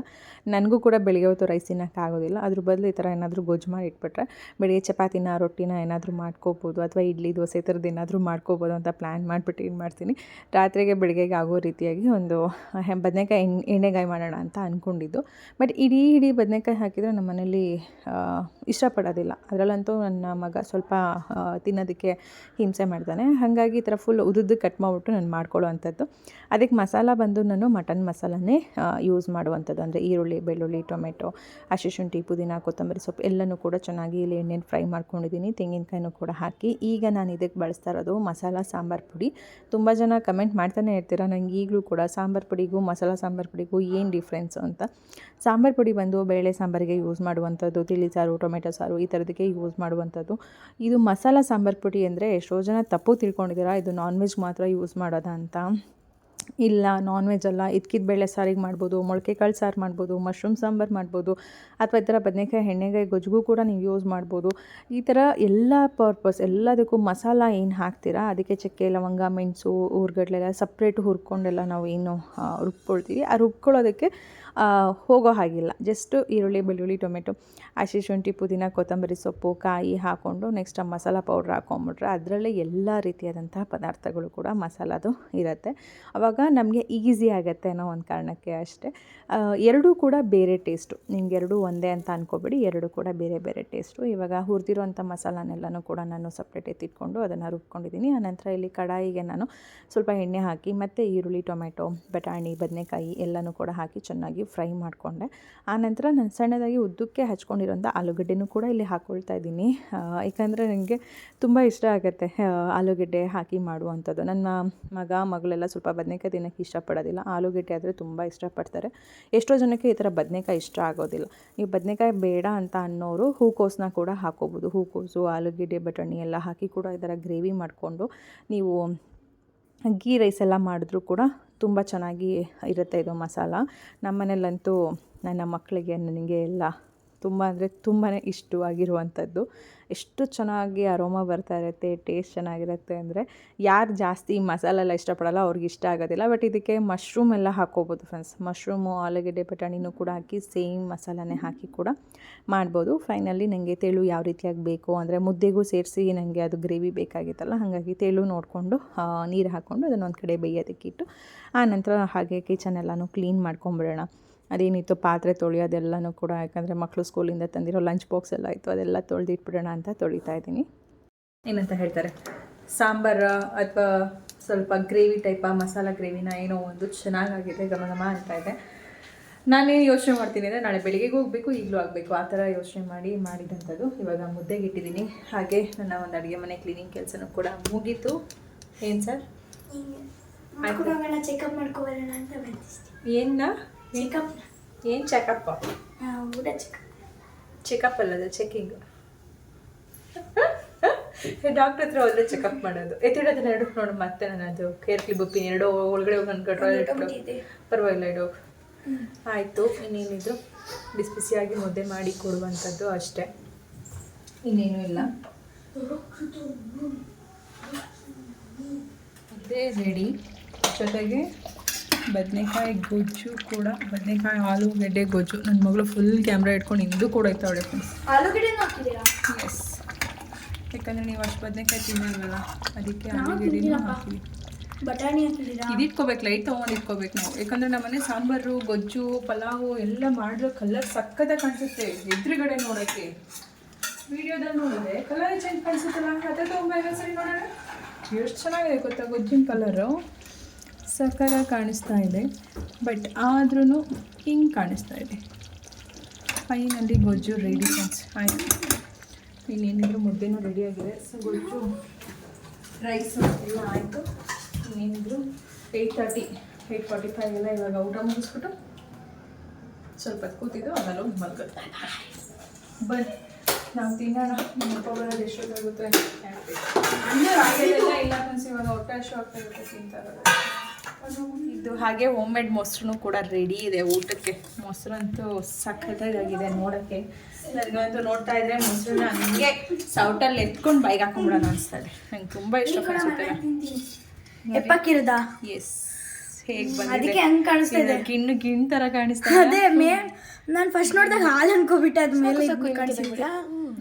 ನನಗೂ ಕೂಡ ಬೆಳಿಗ್ಗೆ ಹೊತ್ತು ರೈಸ್ ತಿನ್ನೋಕ್ಕಾಗೋದಿಲ್ಲ ಅದ್ರ ಬದಲು ಈ ಥರ ಏನಾದರೂ ಗೊಜ್ಜು ಮಾಡಿ ಇಟ್ಬಿಟ್ರೆ ಬೆಳಿಗ್ಗೆ ಚಪಾತಿನ, ರೊಟ್ಟಿನ ಏನಾದರೂ ಮಾಡ್ಕೋಬೋದು ಅಥವಾ ಇಡ್ಲಿ, ದೋಸೆ ಥರದ್ದು ಏನಾದರೂ ಮಾಡ್ಕೋಬೋದು ಅಂತ ಪ್ಲ್ಯಾನ್ ಮಾಡಿಬಿಟ್ಟು ಏನು ಮಾಡ್ತೀನಿ. ರಾತ್ರಿಗೆ ಬೆಳಿಗ್ಗೆಗೆ ಆಗೋ ರೀತಿಯಾಗಿ ಒಂದು ಬದನೆಕಾಯಿ ಎಣ್ಣೆ, ಎಣ್ಣೆಗಾಯಿ ಮಾಡೋಣ ಅಂತ ಅಂದ್ಕೊಂಡಿದ್ದು ಬಟ್ ಇಡೀ ಇಡೀ ಬದನೆಕಾಯಿ ಹಾಕಿದರೆ ನಮ್ಮ ಮನೇಲಿ ಇಷ್ಟಪಡೋದಿಲ್ಲ. ಅದರಲ್ಲಂತೂ ನನ್ನ ಮಗ ಸ್ವಲ್ಪ ತಿನ್ನೋದಕ್ಕೆ ಹಿಂಸೆ ಮಾಡ್ತಾನೆ. ಹಾಗಾಗಿ ಈ ಥರ ಫುಲ್ ಉದುದ್ದು ಕಟ್ ಮಾಡಿಬಿಟ್ಟು ನಾನು ಮಾಡ್ಕೊಳ್ಳೋ ಅಂಥದ್ದು ಅದಕ್ಕೆ ಮಸಾಲ ಬಂದು ನಾನು ಮಟನ್ ಮಸಾಲನೇ ಯೂಸ್ ಮಾಡುವಂಥದ್ದು. ಅಂದರೆ ಈರುಳ್ಳಿ, ಬೆಳ್ಳುಳ್ಳಿ, ಟೊಮೆಟೊ, ಹಸಿ ಶುಂಠಿ, ಪುದೀನ, ಕೊತ್ತಂಬರಿ ಸೊಪ್ಪು ಎಲ್ಲನೂ ಕೂಡ ಚೆನ್ನಾಗಿ ಇಲ್ಲಿ ಎಣ್ಣೆನ ಫ್ರೈ ಮಾಡ್ಕೊಂಡಿದ್ದೀನಿ. ತೆಂಗಿನಕಾಯಿನೂ ಕೂಡ ಹಾಕಿ. ಈಗ ನಾನು ಇದಕ್ಕೆ ಬಳಸ್ತಾ ಇರೋದು ಮಸಾಲ ಸಾಂಬಾರು ಪುಡಿ. ತುಂಬ ಜನ ಕಮೆಂಟ್ ಮಾಡ್ತಾನೆ ಇರ್ತೀರ, ನಂಗೆ ಈಗಲೂ ಕೂಡ ಸಾಂಬಾರು ಪುಡಿಗೂ ಮಸಾಲ ಸಾಂಬಾರು ಪುಡಿಗೂ ಏನು ಡಿಫ್ರೆನ್ಸು ಅಂತ. ಸಾಂಬಾರು ಪುಡಿ ಬಂದು ಬೇಳೆ ಸಾಂಬಾರಿಗೆ ಯೂಸ್ ಮಾಡುವಂಥದ್ದು, ತಿಳಿ ಸಾರು, ಟೊಮೆಟೊ ಸಾರು ಈ ಥರದಕ್ಕೆ ಯೂಸ್ ಮಾಡುವಂಥದ್ದು. ಇದು ಮಸಾಲ ಸಾಂಬಾರು ಪುಡಿ ಅಂದರೆ ಎಷ್ಟೋ ಜನ ತಪ್ಪು ತಿಳ್ಕೊಂಡಿದ್ದೀರಾ, ಇದು ನಾನ್ ವೆಜ್ ಮಾತ್ರ ಯೂಸ್ ಮಾಡೋದಾ ಅಂತ. ಇಲ್ಲ ನಾನ್ ವೆಜ್ ಅಲ್ಲ, ಇದ್ಕಿದ ಬೇಳೆ ಸಾರಿಗೆ ಮಾಡ್ಬೋದು ಮೊಳಕೆ ಕಾಳು ಸಾರು ಮಾಡ್ಬೋದು ಮಶ್ರೂಮ್ ಸಾಂಬಾರು ಮಾಡ್ಬೋದು, ಅಥವಾ ಈ ಥರ ಬದನೆಕಾಯಿ ಎಣ್ಣೆಗಾಯಿ ಗೊಜ್ಜಿಗೂ ಕೂಡ ನೀವು ಯೂಸ್ ಮಾಡ್ಬೋದು. ಈ ಥರ ಎಲ್ಲ ಪರ್ಪಸ್ ಎಲ್ಲದಕ್ಕೂ ಮಸಾಲ ಏನು ಹಾಕ್ತೀರಾ? ಅದಕ್ಕೆ ಚಕ್ಕೆ, ಲವಂಗ, ಮೆಣಸು, ಊರುಗಡ್ಲೆಲ್ಲ ಸಪ್ರೇಟ್ ಹುರ್ಕೊಂಡೆಲ್ಲ ನಾವು ಏನು ರುಬ್ಕೊಳ್ತೀವಿ. ಆ, ರುಬ್ಕೊಳ್ಳೋದಕ್ಕೆ ಹೋಗೋ ಹಾಗಿಲ್ಲ. ಜಸ್ಟು ಈರುಳ್ಳಿ, ಬೆಳ್ಳುಳ್ಳಿ, ಟೊಮೆಟೊ, ಹಸಿ ಶುಂಠಿ, ಪುದೀನ, ಕೊತ್ತಂಬರಿ ಸೊಪ್ಪು, ಕಾಯಿ ಹಾಕ್ಕೊಂಡು ನೆಕ್ಸ್ಟ್ ಆ ಮಸಾಲ ಪೌಡ್ರ್ ಹಾಕೊಂಬಿಟ್ರೆ ಅದರಲ್ಲೇ ಎಲ್ಲ ರೀತಿಯಾದಂತಹ ಪದಾರ್ಥಗಳು ಕೂಡ ಮಸಾಲದು ಇರುತ್ತೆ. ಆವಾಗ ನಮಗೆ ಈಸಿ ಆಗುತ್ತೆ ಅನ್ನೋ ಒಂದು ಕಾರಣಕ್ಕೆ ಅಷ್ಟೇ. ಎರಡೂ ಕೂಡ ಬೇರೆ ಟೇಸ್ಟು ನಿಮ್ಗೆ ಎರಡೂ ಒಂದೇ ಅಂತ ಅನ್ಕೋಬೇಡಿ, ಎರಡೂ ಕೂಡ ಬೇರೆ ಬೇರೆ ಟೇಸ್ಟು ಇವಾಗ ಹುರಿದಿರೋಂಥ ಮಸಾಲನೆಲ್ಲನೂ ಕೂಡ ನಾನು ಸಪ್ರೇಟ್ ಎತ್ತಿಟ್ಕೊಂಡು ಅದನ್ನು ರುಬ್ಕೊಂಡಿದ್ದೀನಿ ಆನಂತರ ಇಲ್ಲಿ ಕಡಾಯಿಗೆ ನಾನು ಸ್ವಲ್ಪ ಎಣ್ಣೆ ಹಾಕಿ ಮತ್ತು ಈರುಳ್ಳಿ, ಟೊಮೆಟೊ, ಬಟಾಣಿ, ಬದನೆಕಾಯಿ ಎಲ್ಲನೂ ಕೂಡ ಹಾಕಿ ಚೆನ್ನಾಗಿ ಫ್ರೈ ಮಾಡಿಕೊಂಡೆ. ಆನಂತರ ನಾನು ಸಣ್ಣದಾಗಿ ಉದ್ದಕ್ಕೆ ಹಚ್ಕೊಂಡಿರೋಂಥ ಆಲೂಗಡ್ಡೆನೂ ಕೂಡ ಇಲ್ಲಿ ಹಾಕ್ಕೊಳ್ತಾ ಇದ್ದೀನಿ. ಯಾಕಂದರೆ ನನಗೆ ತುಂಬ ಇಷ್ಟ ಆಗುತ್ತೆ ಆಲೂಗಡ್ಡೆ ಆಲೂಗೆಡ್ಡೆ ಹಾಕಿ ಮಾಡುವಂಥದ್ದು. ನನ್ನ ಮಗ, ಮಗಳೆಲ್ಲ ಸ್ವಲ್ಪ ಬದನೆಕಾಯಿ ತಿನ್ನೋಕ್ಕೆ ಇಷ್ಟಪಡೋದಿಲ್ಲ. ಆಲೂಗಡ್ಡೆ ಆದರೆ ತುಂಬ ಇಷ್ಟಪಡ್ತಾರೆ. ಎಷ್ಟೋ ಜನಕ್ಕೆ ಈ ಥರ ಬದನೆಕಾಯಿ ಇಷ್ಟ ಆಗೋದಿಲ್ಲ. ನೀವು ಬದನೆಕಾಯಿ ಬೇಡ ಅಂತ ಅನ್ನೋರು ಹೂಕೋಸನ್ನ ಕೂಡ ಹಾಕೋಬೋದು. ಹೂಕೋಸು, ಆಲೂಗಡ್ಡೆ, ಬಟಾಣಿ ಎಲ್ಲ ಹಾಕಿ ಕೂಡ ಈ ಥರ ಗ್ರೇವಿ ಮಾಡಿಕೊಂಡು ನೀವು ಗೀ ರೈಸ್ ಎಲ್ಲ ಮಾಡಿದ್ರೂ ಕೂಡ ತುಂಬ ಚೆನ್ನಾಗಿ ಇರುತ್ತೆ ಇದು ಮಸಾಲ. ನಮ್ಮ ಮನೇಲಂತೂ ನನ್ನ ಮಕ್ಕಳಿಗೆ ನನಗೆ ಎಲ್ಲ ತುಂಬ ಅಂದರೆ ತುಂಬಾ ಇಷ್ಟವಾಗಿರುವಂಥದ್ದು. ಎಷ್ಟು ಚೆನ್ನಾಗಿ ಅರೋಮ ಬರ್ತಾ ಇರುತ್ತೆ, ಟೇಸ್ಟ್ ಚೆನ್ನಾಗಿರುತ್ತೆ ಅಂದರೆ ಯಾರು ಜಾಸ್ತಿ ಮಸಾಲೆ ಎಲ್ಲ ಇಷ್ಟಪಡಲ್ಲ ಅವ್ರಿಗೆ ಇಷ್ಟ ಆಗೋದಿಲ್ಲ. ಬಟ್ ಇದಕ್ಕೆ ಮಶ್ರೂಮ್ ಎಲ್ಲ ಹಾಕ್ಕೋಬೋದು ಫ್ರೆಂಡ್ಸ್ ಮಶ್ರೂಮು, ಆಲೂಗಡ್ಡೆ ಬಟಾಣಿನೂ ಕೂಡ ಹಾಕಿ ಸೇಮ್ ಮಸಾಲನೇ ಹಾಕಿ ಕೂಡ ಮಾಡ್ಬೋದು. ಫೈನಲಿ ನನಗೆ ತೆಳು ಯಾವ ರೀತಿಯಾಗಿ ಬೇಕು ಅಂದರೆ ಮುದ್ದೆಗೂ ಸೇರಿಸಿ ನನಗೆ ಅದು ಗ್ರೇವಿ ಬೇಕಾಗಿತ್ತಲ್ಲ, ಹಾಗಾಗಿ ತೆಳು ನೋಡಿಕೊಂಡು ನೀರು ಹಾಕ್ಕೊಂಡು ಅದನ್ನು ಒಂದು ಕಡೆ ಬೇಯೋದಕ್ಕಿಟ್ಟು ಆ ನಂತರ ಹಾಗೆ ಕಿಚನ್ ಎಲ್ಲನೂ ಕ್ಲೀನ್ ಮಾಡ್ಕೊಂಬಿಡೋಣ. ಅದೇನಿತ್ತು ಪಾತ್ರೆ ತೊಳೆಯೋದೆಲ್ಲನೂ ಕೂಡ ಯಾಕಂದರೆ ಮಕ್ಕಳು ಸ್ಕೂಲಿಂದ ತಂದಿರೋ ಲಂಚ್ ಬಾಕ್ಸ್ ಎಲ್ಲ ಇತ್ತು ಅದೆಲ್ಲ ತೊಳೆದಿಟ್ಬಿಡೋಣ ಅಂತ ತೊಳಿತಾ ಇದ್ದೀನಿ. ಏನಂತ ಹೇಳ್ತಾರೆ? ಸಾಂಬಾರ ಅಥವಾ ಸ್ವಲ್ಪ ಗ್ರೇವಿ ಟೈಪ ಮಸಾಲ ಗ್ರೇವಿನ ಏನೋ ಒಂದು ಚೆನ್ನಾಗಾಗಿದೆ ಘಮ ಘಮ ಅಂತ ಇದೆ. ನಾನೇನು ಯೋಚನೆ ಮಾಡ್ತೀನಿ ಅಂದರೆ ನಾಳೆ ಬೆಳಿಗ್ಗೆ ಹೋಗಬೇಕು ಈಗಲೂ ಆಗಬೇಕು. ಆ ಥರ ಯೋಚನೆ ಮಾಡಿ ಮಾಡಿದಂಥದ್ದು ಇವಾಗ ಮುದ್ದೆಗೆ ಇಟ್ಟಿದ್ದೀನಿ ಹಾಗೆ ನನ್ನ ಒಂದು ಅಡುಗೆ ಮನೆ ಕ್ಲೀನಿಂಗ್ ಕೆಲಸನೂ ಕೂಡ ಮುಗೀತು. ಏನು ಸರ್? ಚೆಕಪ್ ಮಾಡ್ಕೋಬರೋಣ ಅಂತ ಏನ? ಚೆಕಪ್ ಏನು ಚೆಕಪ್ಪ ಊಟ ಚೆಕಪ್ ಚೆಕಪ್ ಅಲ್ಲದ ಚೆಕಿಂಗ್ ಡಾಕ್ಟರ್ ಹತ್ರ ಹೋದ್ರೆ ಚೆಕಪ್ ಮಾಡೋದು. ಎತ್ತಿಡೋದನ್ನ ಎರಡು ನೋಡು ಮತ್ತೆ ನಾನು ಅದು ಕೇರ್ ಕ್ಲಿಪ್ ಎರಡು ಒಳಗಡೆ ಹೋಗಿ ಅನ್ಕೊಂಡ್ರೆ ಹೊಟ್ಟೋಗ್ಬಿಟ್ಟಿದೆ. ಪರವಾಗಿಲ್ಲ ಇಡು. ಆಯಿತು ಇನ್ನೇನಿದ್ರು? ಬಿಸಿ ಬಿಸಿಯಾಗಿ ಮುದ್ದೆ ಮಾಡಿ ಕೊಡುವಂಥದ್ದು ಅಷ್ಟೇ. ಇನ್ನೇನು ಇಲ್ಲ. ಮುದ್ದೆ ರೆಡಿ ಜೊತೆಗೆ ಬದನೆಕಾಯಿ ಗೊಜ್ಜು ಕೂಡ ಬದನೆಕಾಯಿ ಆಲೂಗೆಡ್ಡೆ ಗೊಜ್ಜು ನನ್ನ ಮಗಳು ಫುಲ್ ಕ್ಯಾಮ್ರಾ ಇಟ್ಕೊಂಡು ಇಂದು ಕೂಡ ಇರ್ತಾವಳೆ ಫ್ರೆಂಡ್ಸ್ ಆಲೂಗಡ್ಡೆ ಹಾಕಿದ್ದೀರಾ? ಎಸ್ ಯಾಕಂದರೆ ನೀವು ಅಷ್ಟು ಬದನೆಕಾಯಿ ತಿನ್ನಲ್ವಲ್ಲ ಅದಕ್ಕೆ ಆಲೂಗಡ್ಡೆ ಆಲೂಗೆಡ್ಡೆನೂ ಬಟಾಣಿ ಇದು ಇಟ್ಕೋಬೇಕು ಲೈಟ್ ತೊಗೊಂಡು ಇಟ್ಕೋಬೇಕು ನಾವು. ಯಾಕಂದರೆ ನಮ್ಮನೆ ಸಾಂಬಾರು ಗೊಜ್ಜು ಪಲಾವು ಎಲ್ಲ ಮಾಡಿರೋ ಕಲರ್ ಸಕ್ಕತ್ತಾಗಿ ಕಾಣಿಸುತ್ತೆ. ಎದುರುಗಡೆ ನೋಡೋಕ್ಕೆ ವಿಡಿಯೋದಲ್ಲಿ ನೋಡಿದ್ರೆ ಕಲರ್ ಚೇಂಜ್ ಕಾಣಿಸುತ್ತಲ್ಲ? ಅದೇ ತೊಗೊಂಬ ಸರಿ ನೋಡೋಣ? ಎಷ್ಟು ಚೆನ್ನಾಗಿದೆ ಗೊತ್ತಾ ಗೊಜ್ಜಿನ ಕಲರು ಸಕ್ಕತ್ತಾಗಿ ಕಾಣಿಸ್ತಾ ಇದೆ, ಬಟ್ ಆದ್ರೂ ಹಿಂಗೆ ಕಾಣಿಸ್ತಾ ಇದೆ. ಫೈನಲ್ಲಿ ಗೊಜ್ಜು ರೆಡಿ ಫ್ರೆಂಡ್ಸ್ ಆಯಿತು. ಇನ್ನೇನಿದ್ರು ಮುದ್ದೆನೂ ರೆಡಿಯಾಗಿದೆ ಸೊ ಗೊಜ್ಜು ರೈಸು ಎಲ್ಲ ಆಯಿತು. ಇನ್ನೇನಿದ್ರು eight thirty eight forty five ಎಲ್ಲ ಇವಾಗ ಊಟ ಮುಗಿಸ್ಬಿಟ್ಟು ಸ್ವಲ್ಪ ಕೂತಿದ್ದು, ಆಮೇಲೆ ಹೋಗಿ ಬಟ್ ನಾವು ತಿನ್ನೋಣ. ನಿಮ್ಮ ಅಪ್ಪ ಬರೋದು ಎಷ್ಟೊತ್ತಾಗುತ್ತೆ? ಇಲ್ಲ ಫ್ರೆಂಡ್ಸ್ ಇವಾಗ ಹೊಟ್ಟೆ ಅಷ್ಟು ಆಗ್ತಾ ಇರುತ್ತೆ, ತಿಂತಾ ಇರೋದು. ಇದು ಹಾಗೆ ಹೋಮ್ ಮೇಡ್ ಮೊಸರು ಕೂಡ ರೆಡಿ ಇದೆ ಊಟಕ್ಕೆ. ಮೊಸರಂತೂ ಸಖತ್ತಾಗಿದೆ ನೋಡೋಕ್ಕೆ. ನನಗಂತೂ ನೋಡ್ತಾ ಇದ್ರೆ ಮೊಸರನ್ನ ಹಂಗೆ ಸೌಟಲ್ಲಿ ಎತ್ಕೊಂಡು ಬೈಗೆ ಹಾಕೊಂಡ್ಬಿಡೋಣ ಅನಿಸ್ತದೆ ಇದೆ. ನಂಗೆ ತುಂಬ ಇಷ್ಟ ಕಾಣಿಸುತ್ತೆ ಎಪ್ಪಕ್ಕಿರದ? ಎಸ್ ಹೇಗೆ ಅದಕ್ಕೆ ಹಂಗ್ ಕಾಣಿಸ್ತಾ ಇದೆ. ಗಿಣ್ಣು ಗಿಣ್ ಥರ ಕಾಣಿಸ್ತಾ ಅದೇ ಮೇ ನಾನು ಫಸ್ಟ್ ನೋಡಿದಾಗ ಹಾಲು ಅನ್ಕೋಬಿಟ್ಟೆ ಅದ್ಮೇಲೆ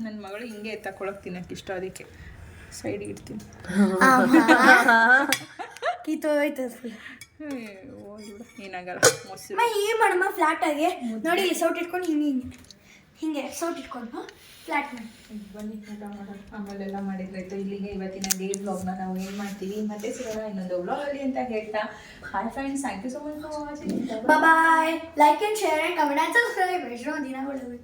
ನನ್ನ ಮಗಳು ಹಿಂಗೆ ತಕೊಳಕ್ ತಿನ್ನಕ್ಕೆ ಇಷ್ಟ ಅದಕ್ಕೆ ಸೈಡ್ ಇಡ್ತೀನಿ. ಫುಲ್ ಏ, ಹೋಗ್ಲಿ ಬಿಡು, ಏನಾಗಲ್ಲ ಮೊಸರು ಏನ್ ಮಾಡಮ್ಮ ಫ್ಲಾಟ್ ಆಗಿ? ನೋಡಿ ಸೌಟ್ ಇಟ್ಕೊಂಡು ಹಿಂಗೆ ಹಿಂಗೆ. ಹಿಂಗೆ ಸೌಟ್ ಇಟ್ಕೊಂಡು ಫ್ಲಾಟ್ ಮಾಡಿ. ಬನ್ನಿ ಊಟ ಮಾಡೋಣ. ಆಮೇಲೆಲ್ಲ ಮಾಡಿದ್ರಾಯ್ತು. ಇಲ್ಲಿಗೆ ಇವತ್ತಿನ ಡೇ ವ್ಲಾಗ್ನ ನಾವು ಏನು ಮಾಡ್ತೀವಿ? ಮತ್ತೆ ಸಿಗೋಣ ಇನ್ನೊಂದು ವ್ಲಾಗಲ್ಲಿ ಅಂತ ಹೇಳ್ತಾ. Hi friends thank you so much for watching bye like and share and comment and subscribe ಎಷ್ಟೋ ದಿನಗಳು